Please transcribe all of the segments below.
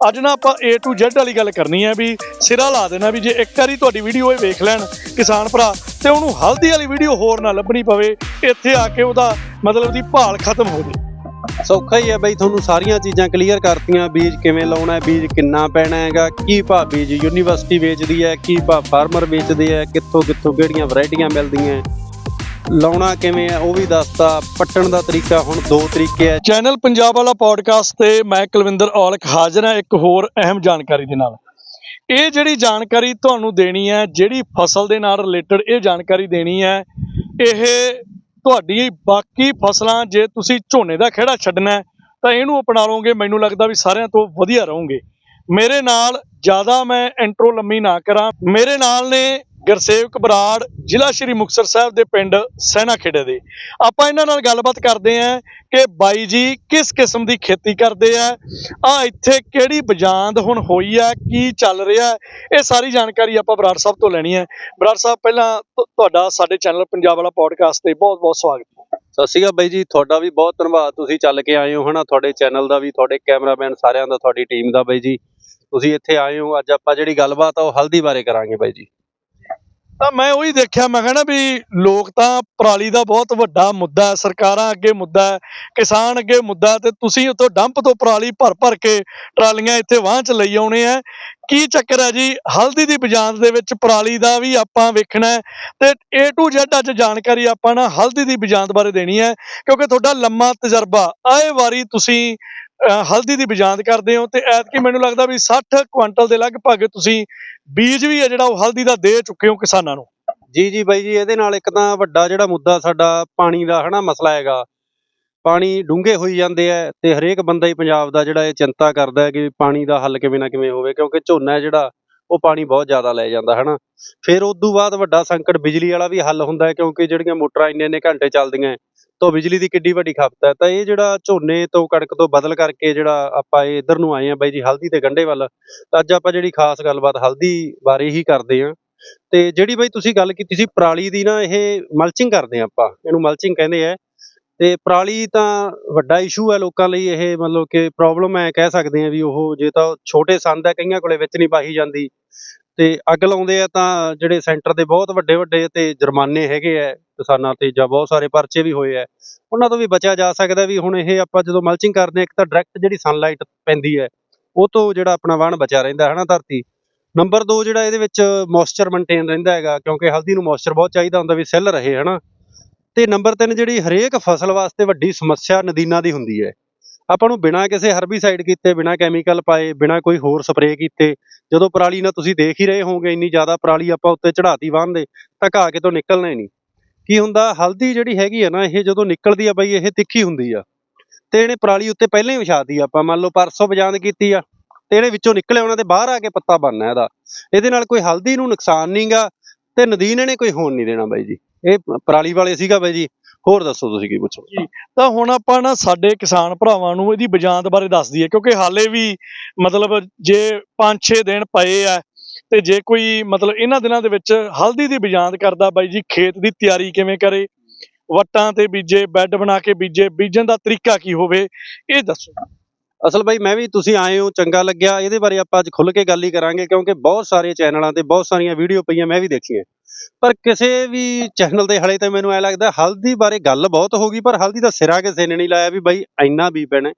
ਅੱਜ ਨਾ ਆਪਾਂ A to Z ਵਾਲੀ ਗੱਲ ਕਰਨੀ ਹੈ ਵੀ ਸਿਰਾ ਲਾ ਦੇਣਾ ਵੀ ਜੇ ਇੱਕ ਵਾਰੀ ਤੁਹਾਡੀ ਵੀਡੀਓ ਇਹ ਵੇਖ ਲੈਣ ਕਿਸਾਨ ਭਰਾ, ਤੇ ਉਹਨੂੰ ਹਲਦੀ ਵਾਲੀ ਵੀਡੀਓ ਹੋਰ ਨਾ ਲੱਭਣੀ ਪਵੇ, ਇੱਥੇ ਆ ਕੇ ਉਹਦਾ ਮਤਲਬ ਦੀ ਭਾਲ ਖਤਮ ਹੋ ਜੇ। ਸੌਖਾ ਹੀ ਹੈ ਬਈ ਤੁਹਾਨੂੰ ਸਾਰੀਆਂ ਚੀਜ਼ਾਂ ਕਲੀਅਰ ਕਰਤੀਆਂ, ਬੀਜ ਕਿਵੇਂ ਲਾਉਣਾ ਹੈ, ਬੀਜ ਕਿੰਨਾ ਪੈਣਾ ਹੈਗਾ, ਕੀ ਭਾਅ ਬੀਜ ਯੂਨੀਵਰਸਿਟੀ ਵੇਚਦੀ ਹੈ, ਕੀ ਭਾਅ ਫਾਰਮਰ ਵੇਚਦੇ ਹੈ ਕਿੱਥੋਂ ਕਿੱਥੋਂ ਕਿਹੜੀਆਂ ਵੈਰਾਈਟੀਆਂ ਮਿਲਦੀਆਂ ਲਾਉਣਾ ਕਿਵੇਂ ਹੈ ਉਹ ਵੀ ਦੱਸਤਾ। ਪੱਟਣ ਦਾ ਤਰੀਕਾ ਹੁਣ ਦੋ ਤਰੀਕੇ ਹੈ ਚੈਨਲ ਪੰਜਾਬ ਵਾਲਾ ਪੋਡਕਾਸਟ ਤੇ ਮੈਂ ਕੁਲਵਿੰਦਰ ਔਲਖ ਹਾਜ਼ਰ ਹਾਂ ਇੱਕ ਹੋਰ ਅਹਿਮ ਜਾਣਕਾਰੀ ਦੇ ਨਾਲ। ਇਹ ਜਿਹੜੀ ਜਾਣਕਾਰੀ ਤੁਹਾਨੂੰ ਦੇਣੀ ਹੈ ਜਿਹੜੀ ਫਸਲ ਦੇ ਨਾਲ ਰਿਲੇਟਡ ਇਹ ਜਾਣਕਾਰੀ ਦੇਣੀ ਹੈ ਇਹ ਤੁਹਾਡੀ ਬਾਕੀ ਫਸਲਾਂ ਜੇ ਤੁਸੀਂ ਝੋਨੇ ਦਾ ਖੇੜਾ ਛੱਡਣਾ ਹੈ, ਤਾਂ ਇਹਨੂੰ ਅਪਣਾ ਲਓਗੇ। ਮੈਨੂੰ ਲੱਗਦਾ ਵੀ ਸਾਰਿਆਂ ਤੋਂ ਵਧੀਆ ਰਹੋਗੇ। ਮੇਰੇ ਨਾਲ ਜ਼ਿਆਦਾ ਮੈਂ ਇੰਟਰੋ ਲੰਮੀ ਨਾ ਕਰਾਂ। ਮੇਰੇ ਨਾਲ ਨੇ ਗੁਰਸੇਵਕ ਬਰਾੜ ਜ਼ਿਲ੍ਹਾ ਸ਼੍ਰੀ ਮੁਕਤਸਰ ਸਾਹਿਬ ਦੇ ਪਿੰਡ ਸੈਨਾ ਖੇੜੇ ਦੇ। ਆਪਾਂ ਇਹਨਾਂ ਨਾਲ ਗੱਲਬਾਤ ਕਰਦੇ ਆਂ ਕਿ ਬਾਈ ਜੀ ਕਿਸ ਕਿਸਮ ਦੀ ਖੇਤੀ ਕਰਦੇ ਆ ਆ ਇੱਥੇ ਕਿਹੜੀ ਬਜਾਂਦ ਹੁਣ ਹੋਈ ਆ, ਕੀ ਚੱਲ ਰਿਹਾ? ਇਹ ਸਾਰੀ ਜਾਣਕਾਰੀ ਆਪਾਂ ਬਰਾੜ ਸਾਹਿਬ ਤੋਂ ਲੈਣੀ ਹੈ। ਬਰਾੜ ਸਾਹਿਬ, ਪਹਿਲਾਂ ਤੁਹਾਡਾ ਸਾਡੇ ਚੈਨਲ ਪੰਜਾਬ ਵਾਲਾ ਪੋਡਕਾਸਟ ਤੇ ਬਹੁਤ ਬਹੁਤ ਸਵਾਗਤ ਹੈ। ਸਤਿ ਸ਼੍ਰੀ ਅਕਾਲ ਬਾਈ ਜੀ, ਤੁਹਾਡਾ ਵੀ ਬਹੁਤ ਧੰਨਵਾਦ। ਤੁਸੀਂ ਚੱਲ ਕੇ ਆਏ ਹੋ ਹਨਾ, ਤੁਹਾਡੇ ਚੈਨਲ ਦਾ ਵੀ, ਤੁਹਾਡੇ ਕੈਮਰਾਮੈਨ ਸਾਰਿਆਂ ਦਾ, ਤੁਹਾਡੀ ਟੀਮ ਦਾ ਬਾਈ ਜੀ। ਤੁਸੀਂ ਇੱਥੇ ਆਏ ਹੋ, ਅੱਜ ਆਪਾਂ ਜਿਹੜੀ ਗੱਲਬਾਤ ਆ ਉਹ ਹਲਦੀ ਬਾਰੇ ਕਰਾਂਗੇ ਬਾਈ ਜੀ। ਤਾਂ ਮੈਂ ਉਹੀ ਦੇਖਿਆ, ਮੈਂ ਕਹਿੰਦਾ ਵੀ ਲੋਕ ਤਾਂ ਪਰਾਲੀ ਦਾ ਬਹੁਤ ਵੱਡਾ ਮੁੱਦਾ ਹੈ, ਸਰਕਾਰਾਂ ਅੱਗੇ ਮੁੱਦਾ ਹੈ, ਕਿਸਾਨ ਅੱਗੇ ਮੁੱਦਾ ਤੇ ਤੁਸੀਂ ਉੱਥੋਂ ਡੰਪ ਤੋਂ ਪਰਾਲੀ ਭਰ ਭਰ ਕੇ ਟਰਾਲੀਆਂ ਇੱਥੇ ਵਾਹ ਚ ਲਈ ਆਉਣੇ ਆ ਕੀ ਚੱਕਰ ਹੈ ਜੀ? ਹਲਦੀ ਦੀ ਬਜਾਂਦ ਦੇ ਵਿੱਚ ਪਰਾਲੀ ਦਾ ਵੀ ਆਪਾਂ ਵੇਖਣਾ ਹੈ ਤੇ A to Z ਅੱਜ ਜਾਣਕਾਰੀ ਆਪਾਂ ਨਾ ਹਲਦੀ ਦੀ ਬਜਾਂਦ ਬਾਰੇ ਦੇਣੀ ਹੈ, ਕਿਉਂਕਿ ਤੁਹਾਡਾ ਲੰਮਾ ਤਜਰਬਾ, ਆਏ ਵਾਰੀ ਤੁਸੀਂ ਹਲਦੀ ਦੀ ਬਜਾਂਦ ਕਰਦੇ ਹੋ ਤੇ ਐਤਕੀ ਮੈਨੂੰ ਲੱਗਦਾ ਵੀ 60 ਕੁਇੰਟਲ ਦੇ ਲਗਭਗ ਤੁਸੀਂ ਬੀਜ ਵੀ ਹੈ ਜਿਹੜਾ ਉਹ ਹਲਦੀ ਦਾ ਦੇ ਚੁੱਕੇ ਹੋ ਕਿਸਾਨਾਂ ਨੂੰ। ਜੀ ਜੀ ਬਾਈ ਜੀ, ਇਹਦੇ ਨਾਲ ਇੱਕ ਤਾਂ ਵੱਡਾ ਜਿਹੜਾ ਮੁੱਦਾ ਸਾਡਾ ਪਾਣੀ ਦਾ ਹਨਾ ਮਸਲਾ ਹੈਗਾ। ਪਾਣੀ ਡੂੰਘੇ ਹੋਈ ਜਾਂਦੇ ਆ ਤੇ ਹਰੇਕ ਬੰਦਾ ਹੀ ਪੰਜਾਬ ਦਾ ਜਿਹੜਾ ਇਹ ਚਿੰਤਾ ਕਰਦਾ ਹੈ ਕਿ ਪਾਣੀ ਦਾ ਹੱਲ ਕਿਵੇਂ ਨਾ ਕਿਵੇਂ ਹੋਵੇ ਕਿਉਂਕਿ ਝੋਨਾ ਜਿਹੜਾ, ਉਹ ਪਾਣੀ ਬਹੁਤ ਜ਼ਿਆਦਾ ਲੈ ਜਾਂਦਾ ਹਨਾ। ਫਿਰ ਉਸ ਤੋਂ ਬਾਅਦ ਵੱਡਾ ਸੰਕਟ ਬਿਜਲੀ ਵਾਲਾ ਵੀ ਹੱਲ ਹੁੰਦਾ ਹੈ ਕਿਉਂਕਿ ਜਿਹੜੀਆਂ ਮੋਟਰਾਂ ਇੰਨੇ ਇੰਨੇ ਘੰਟੇ ਚੱਲਦੀਆਂ ਤੋਂ ਬਿਜਲੀ ਦੀ ਕਿੱਡੀ ਵੱਡੀ ਖਪਤ ਹੈ, ਤਾਂ ਇਹ ਜਿਹੜਾ ਝੋਨੇ ਤੋਂ ਕਣਕ ਤੋਂ ਬਦਲ ਕਰਕੇ ਜਿਹੜਾ ਆਪਾਂ ਇਹ ਇੱਧਰ ਨੂੰ ਆਏ ਆ ਬਾਈ ਜੀ ਹਲਦੀ ਤੇ ਗੰਢੇ ਵੱਲ, ਤਾਂ ਅੱਜ ਆਪਾਂ ਜਿਹੜੀ ਖਾਸ ਗੱਲਬਾਤ ਹਲਦੀ ਬਾਰੇ ਹੀ ਕਰਦੇ ਹਾਂ। ਤੇ ਜਿਹੜੀ ਬਾਈ ਤੁਸੀਂ ਗੱਲ ਕੀਤੀ ਸੀ ਪਰਾਲੀ ਦੀ ਨਾ, ਇਹ ਮਲਚਿੰਗ ਕਰਦੇ ਆ ਆਪਾਂ, ਇਹਨੂੰ ਮਲਚਿੰਗ ਕਹਿੰਦੇ ਆ। ਤੇ ਪਰਾਲੀ ਤਾਂ ਵੱਡਾ ਇਸ਼ੂ ਹੈ ਲੋਕਾਂ ਲਈ, ਇਹ ਮਤਲਬ ਕਿ ਪ੍ਰੋਬਲਮ ਹੈ, ਕਹਿ ਸਕਦੇ ਆ ਵੀ ਉਹ ਜੇ ਤਾਂ ਛੋਟੇ ਸੰਦ ਹੈ, ਕਈਆਂ ਕੋਲੇ ਵਿੱਚ ਨਹੀਂ ਪਾਈ ਜਾਂਦੀ। ਤੇ ਅੱਗ ਲਾਉਂਦੇ ਆ ਤਾਂ ਜਿਹੜੇ ਸੈਂਟਰ ਦੇ ਬਹੁਤ ਵੱਡੇ ਵੱਡੇ ਤੇ ਜੁਰਮਾਨੇ ਹੈਗੇ ਆ ਕਿਸਾਨਾਂ ਤੇ ਜਾਂ ਬਹੁਤ ਸਾਰੇ ਪਰਚੇ ਵੀ ਹੋਏ ਆ, ਉਹਨਾਂ ਤੋਂ ਵੀ ਬਚਿਆ ਜਾ ਸਕਦਾ ਵੀ ਹੁਣ ਇਹ ਆਪਾਂ ਜਦੋਂ ਮਲਚਿੰਗ ਕਰਦੇ ਆ, ਇੱਕ ਤਾਂ ਡਾਇਰੈਕਟ ਜਿਹੜੀ ਸਨਲਾਈਟ ਪੈਂਦੀ ਹੈ, ਉਹ ਤੋਂ ਜਿਹੜਾ ਆਪਣਾ ਵਣ ਬਚਿਆ ਰਹਿੰਦਾ ਹੈ ਨਾ ਧਰਤੀ। ਨੰਬਰ 2 ਜਿਹੜਾ ਇਹਦੇ ਵਿੱਚ ਮੋਇਸਚਰ ਮੇਨਟੇਨ ਰਹਿੰਦਾ ਹੈਗਾ, ਕਿਉਂਕਿ ਹਲਦੀ ਨੂੰ ਮੋਇਸਚਰ ਬਹੁਤ ਚਾਹੀਦਾ ਹੁੰਦਾ ਵੀ ਸੈੱਲ ਰਹੇ ਹਨਾ ਤੇ ਨੰਬਰ 3 ਜਿਹੜੀ ਹਰੇਕ ਫਸਲ ਵਾਸਤੇ ਵੱਡੀ ਸਮੱਸਿਆ ਨਦੀਨਾਂ ਦੀ ਹੁੰਦੀ ਹੈ। ਆਪਾਂ ਨੂੰ ਬਿਨਾਂ ਕਿਸੇ ਹਰਬੀਸਾਈਡ ਕੀਤੇ, ਬਿਨਾਂ ਕੈਮੀਕਲ ਪਾਏ, ਬਿਨਾਂ ਕੋਈ ਹੋਰ ਸਪਰੇਅ ਕੀਤੇ, ਜਦੋਂ ਪਰਾਲੀ ਨਾਲ ਤੁਸੀਂ ਦੇਖ ਹੀ ਰਹੇ ਹੋਵੋਗੇ, ਇੰਨੀ ਜ਼ਿਆਦਾ ਪਰਾਲੀ ਆਪਾਂ ਉੱਤੇ ਚੜਾਤੀ ਵਾਹਨ ਤਾਂ ਘਾਹ ਕਿਤੋਂ ਨਿਕਲਣਾ ਹੀ ਨਹੀਂ। ਕੀ ਹੁੰਦਾ, ਹਲਦੀ ਜਿਹੜੀ ਹੈਗੀ ਆ ਨਾ, ਇਹ ਜਦੋਂ ਨਿਕਲਦੀ ਆ ਬਈ, ਇਹ ਤਿੱਖੀ ਹੁੰਦੀ ਆ। ਤੇ ਇਹਨੇ ਪਰਾਲੀ ਉੱਤੇ ਪਹਿਲਾਂ ਹੀ ਵਿਛਾਤੀ ਆਪਾਂ, ਮੰਨ ਲਓ ਪਰਸੋਂ ਬਜਾਂਦ ਕੀਤੀ ਆ, ਤੇ ਇਹਨੇ ਵਿੱਚੋਂ ਨਿਕਲੇ ਉਹਨਾਂ ਦੇ ਬਾਹਰ ਆ ਕੇ ਪੱਤਾ ਬਣਨਾ ਇਹਦਾ। ਇਹਦੇ ਨਾਲ ਕੋਈ ਹਲਦੀ ਨੂੰ ਨੁਕਸਾਨ ਨਹੀਂਗਾ ਤੇ ਨਦੀਨ ਇਹਨੇ ਕੋਈ ਹੋਣ ਨਹੀਂ ਦੇਣਾ ਬਾਈ ਜੀ। ਇਹ ਪਰਾਲੀ ਵਾਲੇ ਸੀਗਾ ਬਾਈ ਜੀ, ਹੋਰ ਦੱਸੋ ਤੁਸੀਂ ਕੀ ਪੁੱਛੋ ਤਾਂ ਹੁਣ ਆਪਾਂ ਨਾ ਸਾਡੇ ਕਿਸਾਨ ਭਰਾਵਾਂ ਨੂੰ ਇਹਦੀ ਬਜਾਂਦ ਬਾਰੇ ਦੱਸ ਦਈਏ, ਕਿਉਂਕਿ ਹਾਲੇ ਵੀ ਮਤਲਬ ਜੇ 5-6 ਦਿਨ ਪਏ ਆ, ਤੇ ਜੇ ਕੋਈ ਮਤਲਬ ਇਹਨਾਂ ਦਿਨਾਂ ਦੇ ਵਿੱਚ ਹਲਦੀ ਦੀ ਬਜਾਂਦ ਕਰਦਾ ਬਾਈ ਜੀ, ਖੇਤ ਦੀ ਤਿਆਰੀ ਕਿਵੇਂ ਕਰੇ, ਵੱਟਾਂ ਤੇ ਬੀਜੇ, ਬੈੱਡ ਬਣਾ ਕੇ ਬੀਜੇ, ਬੀਜਣ ਦਾ ਤਰੀਕਾ ਕੀ ਹੋਵੇ, ਇਹ ਦੱਸੋ। ਅਸਲ ਬਾਈ ਮੈਂ ਵੀ ਤੁਸੀਂ ਆਏ ਹੋ, ਚੰਗਾ ਲੱਗਿਆ, ਇਹਦੇ ਬਾਰੇ ਆਪਾਂ ਅੱਜ ਖੁੱਲ ਕੇ ਗੱਲ ਹੀ ਕਰਾਂਗੇ ਕਿਉਂਕਿ ਬਹੁਤ ਸਾਰੇ ਚੈਨਲਾਂ ਤੇ ਬਹੁਤ ਸਾਰੀਆਂ ਵੀਡੀਓ ਪਈਆਂ, ਮੈਂ ਵੀ ਦੇਖੀਆਂ ਪਰ ਕਿਸੇ ਵੀ ਚੈਨਲ ਦੇ ਹਲੇ ਤਾਂ ਮੈਨੂੰ ਐ ਲੱਗਦਾ ਹਲਦੀ ਬਾਰੇ ਗੱਲ ਬਹੁਤ ਹੋ ਗਈ, ਪਰ ਹਲਦੀ ਦਾ ਸਿਰਾ ਕਿਸੇ ਨੇ ਨਹੀਂ ਲਾਇਆ ਵੀ ਬਾਈ ਇੰਨਾ ਵੀ ਪੈਣਾ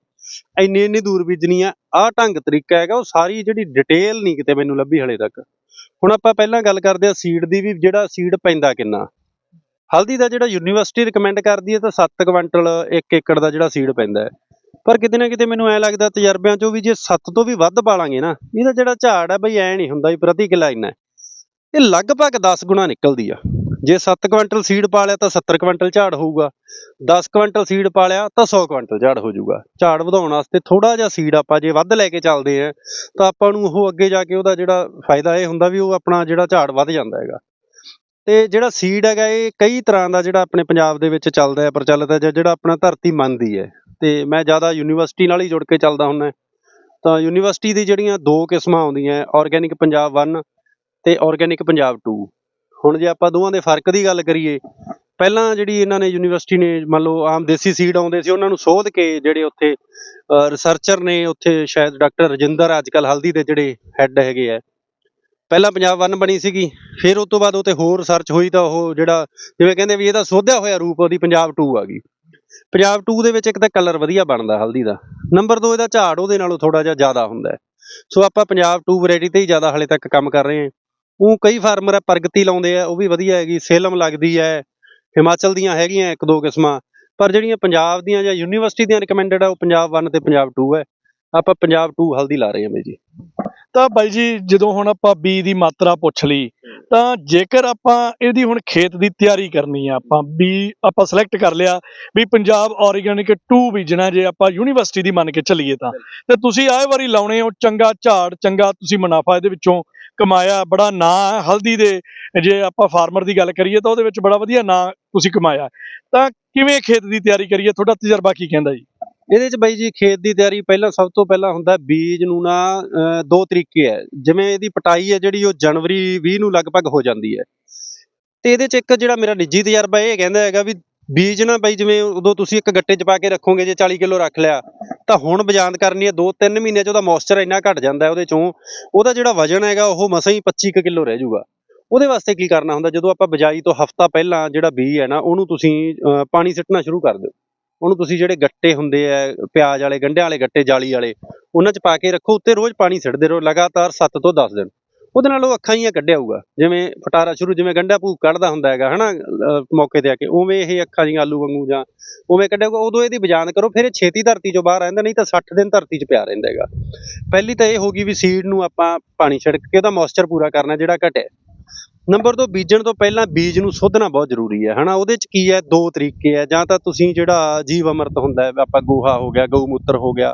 ਇੰਨੀ ਇੰਨੀ ਦੂਰ ਬੀਜਣੀ ਆ, ਆਹ ਢੰਗ ਤਰੀਕਾ ਹੈਗਾ, ਉਹ ਸਾਰੀ ਜਿਹੜੀ ਡਿਟੇਲ ਨਹੀਂ ਕਿਤੇ ਮੈਨੂੰ ਲੱਭੀ ਹਲੇ ਤੱਕ। ਹੁਣ ਆਪਾਂ ਪਹਿਲਾਂ ਗੱਲ ਕਰਦੇ ਆ ਸੀਡ ਦੀ ਵੀ ਜਿਹੜਾ ਸੀਡ ਪੈਂਦਾ ਕਿੰਨਾ। ਹਲਦੀ ਦਾ ਜਿਹੜਾ ਯੂਨੀਵਰਸਿਟੀ ਰეკਮੈਂਡ ਕਰਦੀ ਹੈ ਤਾਂ 7 ਕੁਇੰਟਲ 1 ਏਕੜ ਦਾ ਜਿਹੜਾ ਸੀਡ ਪੈਂਦਾ ਪਰ ਕਿਤੇ ਨਾ ਕਿਤੇ ਮੈਨੂੰ ਐ ਲੱਗਦਾ ਤਜਰਬਿਆਂ ਚੋਂ ਵੀ ਜੇ 7 ਤੋਂ ਵੀ ਵੱਧ ਪਾਲਾਂਗੇ ਨਾ, ਇਹਦਾ ਜਿਹੜਾ ਝਾੜ ਹੈ ਬਈ ਐ ਨਹੀਂ ਹੁੰਦਾ ਵੀ ਪ੍ਰਤੀ ਕਿੱਲਾ ਇੰਨਾ ਇਹ ਲਗਭਗ 10 ਗੁਣਾ ਨਿਕਲਦੀ ਆ। ਜੇ 7 ਕੁਇੰਟਲ ਸੀਡ ਪਾ ਲਿਆ ਤਾਂ 70 ਕੁਇੰਟਲ ਝਾੜ ਹੋਊਗਾ 10 ਕੁਇੰਟਲ ਸੀਡ ਪਾ ਲਿਆ ਤਾਂ 100 ਕੁਇੰਟਲ ਝਾੜ ਹੋ ਜਾਊਗਾ। ਝਾੜ ਵਧਾਉਣ ਵਾਸਤੇ ਥੋੜਾ ਜਿਹਾ ਸੀਡ ਆਪਾਂ ਜੇ ਵੱਧ ਲੈ ਕੇ ਚੱਲਦੇ ਆ, ਤਾਂ ਆਪਾਂ ਨੂੰ ਉਹ ਅੱਗੇ ਜਾ ਕੇ ਉਹਦਾ ਜਿਹੜਾ ਫਾਇਦਾ ਇਹ ਹੁੰਦਾ ਵੀ ਉਹ ਆਪਣਾ ਜਿਹੜਾ ਝਾੜ ਵੱਧ ਜਾਂਦਾ ਹੈਗਾ। ਤੇ ਜਿਹੜਾ ਸੀਡ ਹੈਗਾ, ਇਹ ਕਈ ਤਰ੍ਹਾਂ ਦਾ ਜਿਹੜਾ ਆਪਣੇ ਪੰਜਾਬ ਦੇ ਵਿੱਚ ਚੱਲਦਾ ਹੈ, ਪ੍ਰਚਲਿਤ ਹੈ ਜਾਂ ਜਿਹੜਾ ਆਪਣਾ ਧਰਤੀ ਮੰਨਦੀ ਹੈ। ਤੇ ਮੈਂ ਜ਼ਿਆਦਾ ਯੂਨੀਵਰਸਿਟੀ ਨਾਲ ਹੀ ਜੁੜ ਕੇ ਚੱਲਦਾ ਹੁੰਦਾ ਤਾਂ ਯੂਨੀਵਰਸਿਟੀ ਦੀ ਜਿਹੜੀਆਂ ਦੋ ਕਿਸਮਾਂ ਆਉਂਦੀਆਂ ਆਰਗੈਨਿਕ ਪੰਜਾਬ 1 ਤੇ ਆਰਗੈਨਿਕ ਪੰਜਾਬ 2 ਹੁਣ ਜੇ ਆਪਾਂ ਦੋਵਾਂ ਦੇ ਫ਼ਰਕ ਦੀ ਗੱਲ ਕਰੀਏ, ਪਹਿਲਾਂ ਜਿਹੜੀ ਇਹਨਾਂ ਨੇ ਯੂਨੀਵਰਸਿਟੀ ਨੇ ਮੰਨ ਲਓ ਆਮ ਦੇਸੀ ਸੀਡ ਆਉਂਦੇ ਸੀ, ਉਹਨਾਂ ਨੂੰ ਸੋਧ ਕੇ ਜਿਹੜੇ ਉੱਥੇ ਰਿਸਰਚਰ ਨੇ ਉੱਥੇ ਸ਼ਾਇਦ ਡਾਕਟਰ ਰਜਿੰਦਰ ਅੱਜਕੱਲ ਹਲਦੀ ਦੇ ਜਿਹੜੇ ਹੈੱਡ ਹੈਗੇ ਆ। ਪਹਿਲਾਂ ਪੰਜਾਬ ਵਨ ਬਣੀ ਸੀਗੀ, ਫਿਰ ਉਸ ਤੋਂ ਬਾਅਦ ਉਹ ਤੇ ਹੋਰ ਰਿਸਰਚ ਹੋਈ ਤਾਂ ਉਹ ਜਿਹੜਾ, ਜਿਵੇਂ ਕਹਿੰਦੇ ਵੀ ਇਹਦਾ ਸੋਧਿਆ ਹੋਇਆ ਰੂਪ ਉਹਦੀ ਪੰਜਾਬ 2 ਆ ਗਈ। ਪੰਜਾਬ 2 ਦੇ ਵਿੱਚ ਇੱਕ ਤਾਂ ਕਲਰ ਵਧੀਆ ਬਣਦਾ ਹਲਦੀ ਦਾ। ਨੰਬਰ 2 ਇਹਦਾ ਝਾੜ, ਉਹਦੇ ਨਾਲੋਂ ਥੋੜਾ ਜਿਹਾ ਜ਼ਿਆਦਾ ਹੁੰਦਾ ਸੋ ਆਪਾਂ ਪੰਜਾਬ 2 ਵੈਰਾਈਟੀ ਤੇ ਹੀ ਜ਼ਿਆਦਾ ਹਾਲੇ ਤੱਕ ਕੰਮ ਕਰ ਰਹੇ ਹਾਂ। ਉਹ ਕਈ ਫਾਰਮਰ ਆ, ਪ੍ਰਗਤੀ ਲਾਉਂਦੇ ਆ, ਉਹ ਵੀ ਵਧੀਆ ਹੈਗੀ, ਸੇਲਮ ਲੱਗਦੀ ਹੈ, ਹਿਮਾਚਲ ਦੀਆਂ ਹੈਗੀਆਂ ਇੱਕ ਦੋ ਕਿਸਮਾਂ। ਪਰ ਜਿਹੜੀਆਂ ਪੰਜਾਬ ਦੀਆਂ ਜਾਂ ਯੂਨੀਵਰਸਿਟੀ ਦੀਆਂ ਰਿਕਮੈਂਡਡ ਆ, ਉਹ ਪੰਜਾਬ 1 ਤੇ ਪੰਜਾਬ 2 ਹੈ। ਆਪਾਂ ਪੰਜਾਬ 2 ਹਲਦੀ ਲਾ ਰਹੇ ਹਾਂ ਬਈ ਜੀ। ਤਾਂ ਬਾਈ ਜੀ ਜਦੋਂ ਹੁਣ ਆਪਾਂ ਬੀ ਦੀ ਮਾਤਰਾ ਪੁੱਛ ਲਈ ਤਾਂ ਜੇਕਰ ਆਪਾਂ ਇਹਦੀ ਹੁਣ ਖੇਤ ਦੀ ਤਿਆਰੀ ਕਰਨੀ ਆ ਆਪਾਂ ਬੀ ਆਪਾਂ ਸਿਲੈਕਟ ਕਰ ਲਿਆ ਵੀ ਪੰਜਾਬ ਆਰਗੈਨਿਕ 2 ਬੀਜਣਾ ਜੇ ਆਪਾਂ ਯੂਨੀਵਰਸਿਟੀ ਦੀ ਮੰਨ ਕੇ ਚੱਲੀਏ ਤਾਂ। ਤੇ ਤੁਸੀਂ ਆਏ ਵਾਰੀ ਲਾਉਣੇ ਹੋ ਚੰਗਾ ਝਾੜ ਚੰਗਾ ਤੁਸੀਂ ਮੁਨਾਫਾ ਇਹਦੇ ਵਿੱਚੋਂ ਕਮਾਇਆ ਬੜਾ ਨਾਂ ਹੈ ਹਲਦੀ ਦੇ ਜੇ ਆਪਾਂ ਫਾਰਮਰ ਦੀ ਗੱਲ ਕਰੀਏ ਤਾਂ ਉਹਦੇ ਵਿੱਚ ਬੜਾ ਵਧੀਆ ਨਾਂ ਤੁਸੀਂ ਕਮਾਇਆ। ਤਾਂ ਕਿਵੇਂ ਖੇਤ ਦੀ ਤਿਆਰੀ ਕਰੀਏ ਤੁਹਾਡਾ ਤਜਰਬਾ ਕੀ ਕਹਿੰਦਾ ਜੀ? ਇਹਦੇ ਚ ਬਾਈ ਜੀ ਖੇਤ ਦੀ ਤਿਆਰੀ ਪਹਿਲਾਂ ਸਭ ਤੋਂ ਪਹਿਲਾਂ ਹੁੰਦਾ ਬੀਜ ਨੂੰ ਨਾ ਦੋ ਤਰੀਕੇ ਹੈ। ਜਿਵੇਂ ਇਹਦੀ ਪਟਾਈ ਹੈ ਜਿਹੜੀ ਉਹ ਜਨਵਰੀ 20 ਨੂੰ ਲਗਭਗ ਹੋ ਜਾਂਦੀ ਹੈ। ਤੇ ਇਹਦੇ ਚ ਇੱਕ ਜਿਹੜਾ ਮੇਰਾ ਨਿੱਜੀ ਤਜਰਬਾ ਇਹ ਕਹਿੰਦਾ ਹੈਗਾ ਵੀ ਬੀਜ ਨਾ ਬਾਈ ਜਿਵੇਂ ਉਦੋਂ ਤੁਸੀਂ ਇੱਕ ਗੱਟੇ 'ਚ ਪਾ ਕੇ ਰੱਖੋਗੇ, ਜੇ 40 ਕਿਲੋ ਰੱਖ ਲਿਆ, ਤਾਂ ਹੁਣ ਬਜਾਂਦ ਕਰਨੀ ਹੈ 2-3 ਮਹੀਨੇ 'ਚ ਉਹਦਾ ਮੋਇਸਚਰ ਇੰਨਾ ਘਟ ਜਾਂਦਾ ਉਹਦੇ ਚੋਂ, ਉਹਦਾ ਜਿਹੜਾ ਵਜਨ ਹੈਗਾ ਉਹ ਮਸਾਂ ਹੀ 25 ਕੁ ਕਿਲੋ ਰਹਿ ਜਾਊਗਾ। ਉਹਦੇ ਵਾਸਤੇ ਕੀ ਕਰਨਾ ਹੁੰਦਾ, ਜਦੋਂ ਆਪਾਂ ਬਜਾਈ ਤੋਂ ਹਫਤਾ ਪਹਿਲਾਂ ਜਿਹੜਾ ਬੀਜ ਹੈ ਨਾ, ਉਹਨੂੰ ਤੁਸੀਂ ਪਾਣੀ ਸਿੱਟਣਾ ਸ਼ੁਰੂ ਕਰ ਦਿਓ। ਉਹਨੂੰ ਤੁਸੀਂ ਜਿਹੜੇ ਗੱਟੇ ਹੁੰਦੇ ਆ, ਪਿਆਜ਼ ਵਾਲੇ ਗੰਢਿਆਂ ਵਾਲੇ ਗੱਟੇ, ਜਾਲੀ ਵਾਲੇ, ਉਹਨਾਂ 'ਚ ਪਾ ਕੇ ਰੱਖੋ, ਉੱਤੇ ਰੋਜ਼ ਪਾਣੀ ਛਿੜਦੇ ਰਹੋ, ਲਗਾਤਾਰ 7 ਤੋਂ 10 ਦਿਨ। ਉਹਦੇ ਨਾਲ ਉਹ ਅੱਖਾਂ ਹੀ ਕੱਢਿਆ ਹੋਊਗਾ। ਜਿਵੇਂ ਫਟਾਰਾ ਸ਼ੁਰੂ, ਜਿਵੇਂ ਗੰਢਾ ਭੂਕ ਕੱਢਦਾ ਹੁੰਦਾ ਹੈਗਾ, ਹਨਾ, ਅਹ, ਮੌਕੇ ਤੇ ਆ ਕੇ, ਉਵੇਂ ਇਹ ਅੱਖਾਂ ਜਿਹੀਆਂ ਆਲੂ ਵਾਂਗੂ ਜਾਂ ਉਵੇਂ ਕੱਢਿਆ ਹੋਊਗਾ, ਉਦੋਂ ਇਹਦੀ ਬਜਾਨ ਕਰੋ, ਫਿਰ ਇਹ ਛੇਤੀ ਧਰਤੀ ਚੋਂ ਬਾਹਰ ਆਉਂਦਾ ਨਹੀਂ ਤਾਂ 60 ਦਿਨ ਧਰਤੀ 'ਚ ਪਿਆ ਰਹਿੰਦਾ ਹੈਗਾ। ਪਹਿਲੀ ਤਾਂ ਇਹ ਹੋ ਗਈ ਵੀ ਸੀਡ ਨੂੰ ਆਪਾਂ ਪਾਣੀ ਛਿੜਕ ਕੇ ਉਹਦਾ ਮੋਇਸਚਰ ਪੂਰਾ ਕਰਨਾ, ਜਿਹੜਾ ਘਟਿਆ। ਨੰਬਰ 2 ਬੀਜਣ ਤੋਂ ਪਹਿਲਾਂ ਬੀਜ ਨੂੰ ਸੋਧਣਾ ਬਹੁਤ ਜ਼ਰੂਰੀ ਹੈ ਹਨਾ? ਉਹਦੇ ਚ ਕੀ ਹੈ? ਦੋ ਤਰੀਕੇ ਹੈ। ਜਾਂ ਤਾਂ ਤੁਸੀਂ ਜਿਹੜਾ ਜੀਵ ਅਮਰਤ ਹੁੰਦਾ ਹੈ ਆਪਾਂ ਗੋਹਾ ਹੋ ਗਿਆ ਗਊ ਮੂਤਰ ਹੋ ਗਿਆ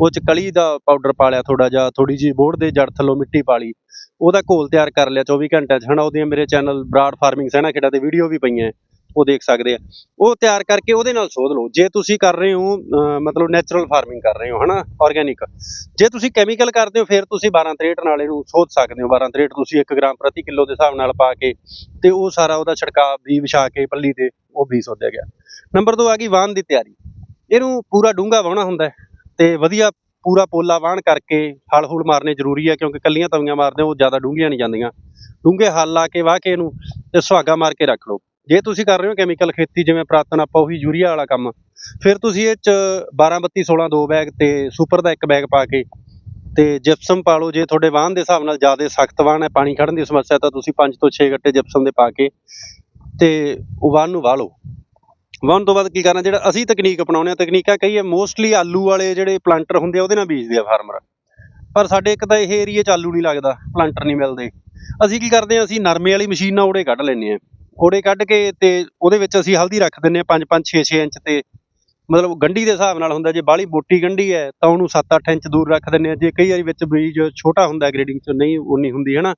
ਉਹ ਚ ਕਲੀ ਦਾ ਪਾਊਡਰ ਪਾ ਲਿਆ ਥੋੜਾ ਜਿਹਾ ਥੋੜੀ ਜੀ ਬੋੜ ਦੇ ਜੜ ਥੱਲੋਂ ਮਿੱਟੀ ਪਾ ਲਈ ਉਹਦਾ ਘੋਲ ਤਿਆਰ ਕਰ ਲਿਆ 24 ਘੰਟਿਆਂ ਚ ਹਨਾ? ਉਹਦੀਆਂ ਮੇਰੇ ਚੈਨਲ ਬਰਾਡ ਫਾਰਮਿੰਗ ਸਹਿਣਾ ਖੇੜਾ ਤੇ ਵੀਡੀਓ ਵੀ ਪਈਆਂ ਹੈ, ਉਹ ਦੇਖ ਸਕਦੇ ਆ। ਉਹ ਤਿਆਰ ਕਰਕੇ ਉਹਦੇ ਨਾਲ ਸੋਧ ਲਓ। ਜੇ ਤੁਸੀਂ ਕਰ ਰਹੇ ਹੋ ਮਤਲਬ ਨੈਚੁਰਲ ਫਾਰਮਿੰਗ ਕਰ ਰਹੇ ਹੋ, ਹਨਾ? ਆਰਗੇਨਿਕ ਜੇ ਤੁਸੀਂ ਕੈਮੀਕਲ ਕਰਦੇ ਹੋ, ਫਿਰ ਤੁਸੀਂ 12 63 ਨਾਲ ਇਹਨੂੰ ਸੋਧ ਸਕਦੇ ਹੋ। 12 63 ਤੁਸੀਂ 1 ਗ੍ਰਾਮ ਪ੍ਰਤੀ ਕਿਲੋ ਦੇ ਹਿਸਾਬ ਨਾਲ ਪਾ ਕੇ ਤੇ ਉਹ ਸਾਰਾ ਉਹਦਾ ਛਿੜਕਾਅ ਵੀ ਵਿਛਾ ਕੇ ਪੱਲੀ ਤੇ ਉਹ ਵੀ ਸੋਧਿਆ ਗਿਆ। ਨੰਬਰ 2 ਆ ਗਈ ਵਾਹਨ ਦੀ ਤਿਆਰੀ। ਇਹਨੂੰ ਪੂਰਾ ਡੂੰਘਾ ਵਾਹਣਾ ਹੁੰਦਾ ਹੈ ਤੇ ਵਧੀਆ ਪੂਰਾ ਪੋਲਾ ਵਾਹਣ ਕਰਕੇ ਹਲ ਹੁਲ ਮਾਰਨੇ ਜ਼ਰੂਰੀ ਹੈ ਕਿਉਂਕਿ ਕੱਲੀਆਂ ਤਵੀਆਂ ਮਾਰਦੇ ਹੋ, ਉਹ ਜ਼ਿਆਦਾ ਡੂੰਘੀਆਂ ਨਹੀਂ ਜਾਂਦੀਆਂ। ਡੂੰਘੇ ਹਲ ਲਾ ਕੇ ਵਾਹ ਕੇ ਇਹਨੂੰ ਤੇ ਸੁਹਾਗਾ ਮਾਰ ਕੇ ਰੱਖ ਲਓ। ਜੇ ਤੁਸੀਂ ਕਰ ਰਹੇ ਹੋ ਕੈਮੀਕਲ ਖੇਤੀ, ਜਿਵੇਂ ਪ੍ਰਾਤਨ ਆਪਾਂ ਉਹੀ ਯੂਰੀਆ ਵਾਲਾ ਕੰਮ, ਫਿਰ ਤੁਸੀਂ ਇਹ ਚ 12 32 16 ਦੋ ਬੈਗ ਤੇ ਸੁਪਰ ਦਾ ਇੱਕ ਬੈਗ ਪਾ ਕੇ ਤੇ ਜਿਪਸਮ ਪਾ ਲਓ, ਜੇ ਤੁਹਾਡੇ ਵਾਹਨ ਦੇ ਹਿਸਾਬ ਨਾਲ ਜ਼ਿਆਦਾ ਸਖਤ ਵਾਹਨ ਹੈ, ਪਾਣੀ ਖੜਨ ਦੀ ਸਮੱਸਿਆ, ਤਾਂ ਤੁਸੀਂ 5 ਤੋਂ 6 ਗੱਟੇ ਜਿਪਸਮ ਦੇ ਪਾ ਕੇ ਤੇ ਉਹ ਵਾਹਨ ਨੂੰ ਵਾਹ ਲਓ। ਵਾਹਨ ਤੋਂ ਬਾਅਦ ਕੀ ਕਰਨਾ, ਜਿਹੜਾ ਅਸੀਂ ਤਕਨੀਕ ਅਪਣਾਉਂਦੇ ਆ ਤਕਨੀਕਾਂ ਕਈ ਹੈ ਮੋਸਟਲੀ ਆਲੂ ਵਾਲੇ ਜਿਹੜੇ ਪਲਾਂਟਰ ਹੁੰਦੇ ਆ, ਉਹਦੇ ਨਾਲ ਬੀਜਦੇ ਆ ਫਾਰਮਰ ਪਰ ਸਾਡੇ ਇੱਕ ਤਾਂ ਇਹ ਏਰੀਆ 'ਚ ਆਲੂ ਨਹੀਂ ਲੱਗਦਾ ਪਲਾਂਟਰ ਨਹੀਂ ਮਿਲਦੇ। ਅਸੀਂ ਕੀ ਕਰਦੇ ਆ ਅਸੀਂ ਨਰਮੇ ਵਾਲੀ ਮਸ਼ੀਨ ਨਾਲ ਓੜੇ ਕੱਢ ਲੈਂਦੇ ਆ ਓੜੇ ਕੱਢ ਕੇ ਤੇ ਉਹਦੇ ਵਿੱਚ ਅਸੀਂ ਹਲਦੀ ਰੱਖ ਦਿੰਦੇ ਆ 5 5 6 6 ਇੰਚ ਤੇ। ਮਤਲਬ ਗੰਢੀ ਦੇ ਹਿਸਾਬ ਨਾਲ ਹੁੰਦਾ, ਜੇ ਬਾਹਲੀ ਮੋਟੀ ਗੰਢੀ ਹੈ ਤਾਂ ਉਹਨੂੰ 7-8 ਇੰਚ ਦੂਰ ਰੱਖ ਦਿੰਦੇ ਆ ਜੇ ਕਈ ਵਾਰੀ ਵਿੱਚ ਬੀਜ ਛੋਟਾ ਹੁੰਦਾ ਗ੍ਰੇਡਿੰਗ 'ਚ ਨਹੀਂ ਉਨੀ ਹੁੰਦੀ ਹੈ ਨਾ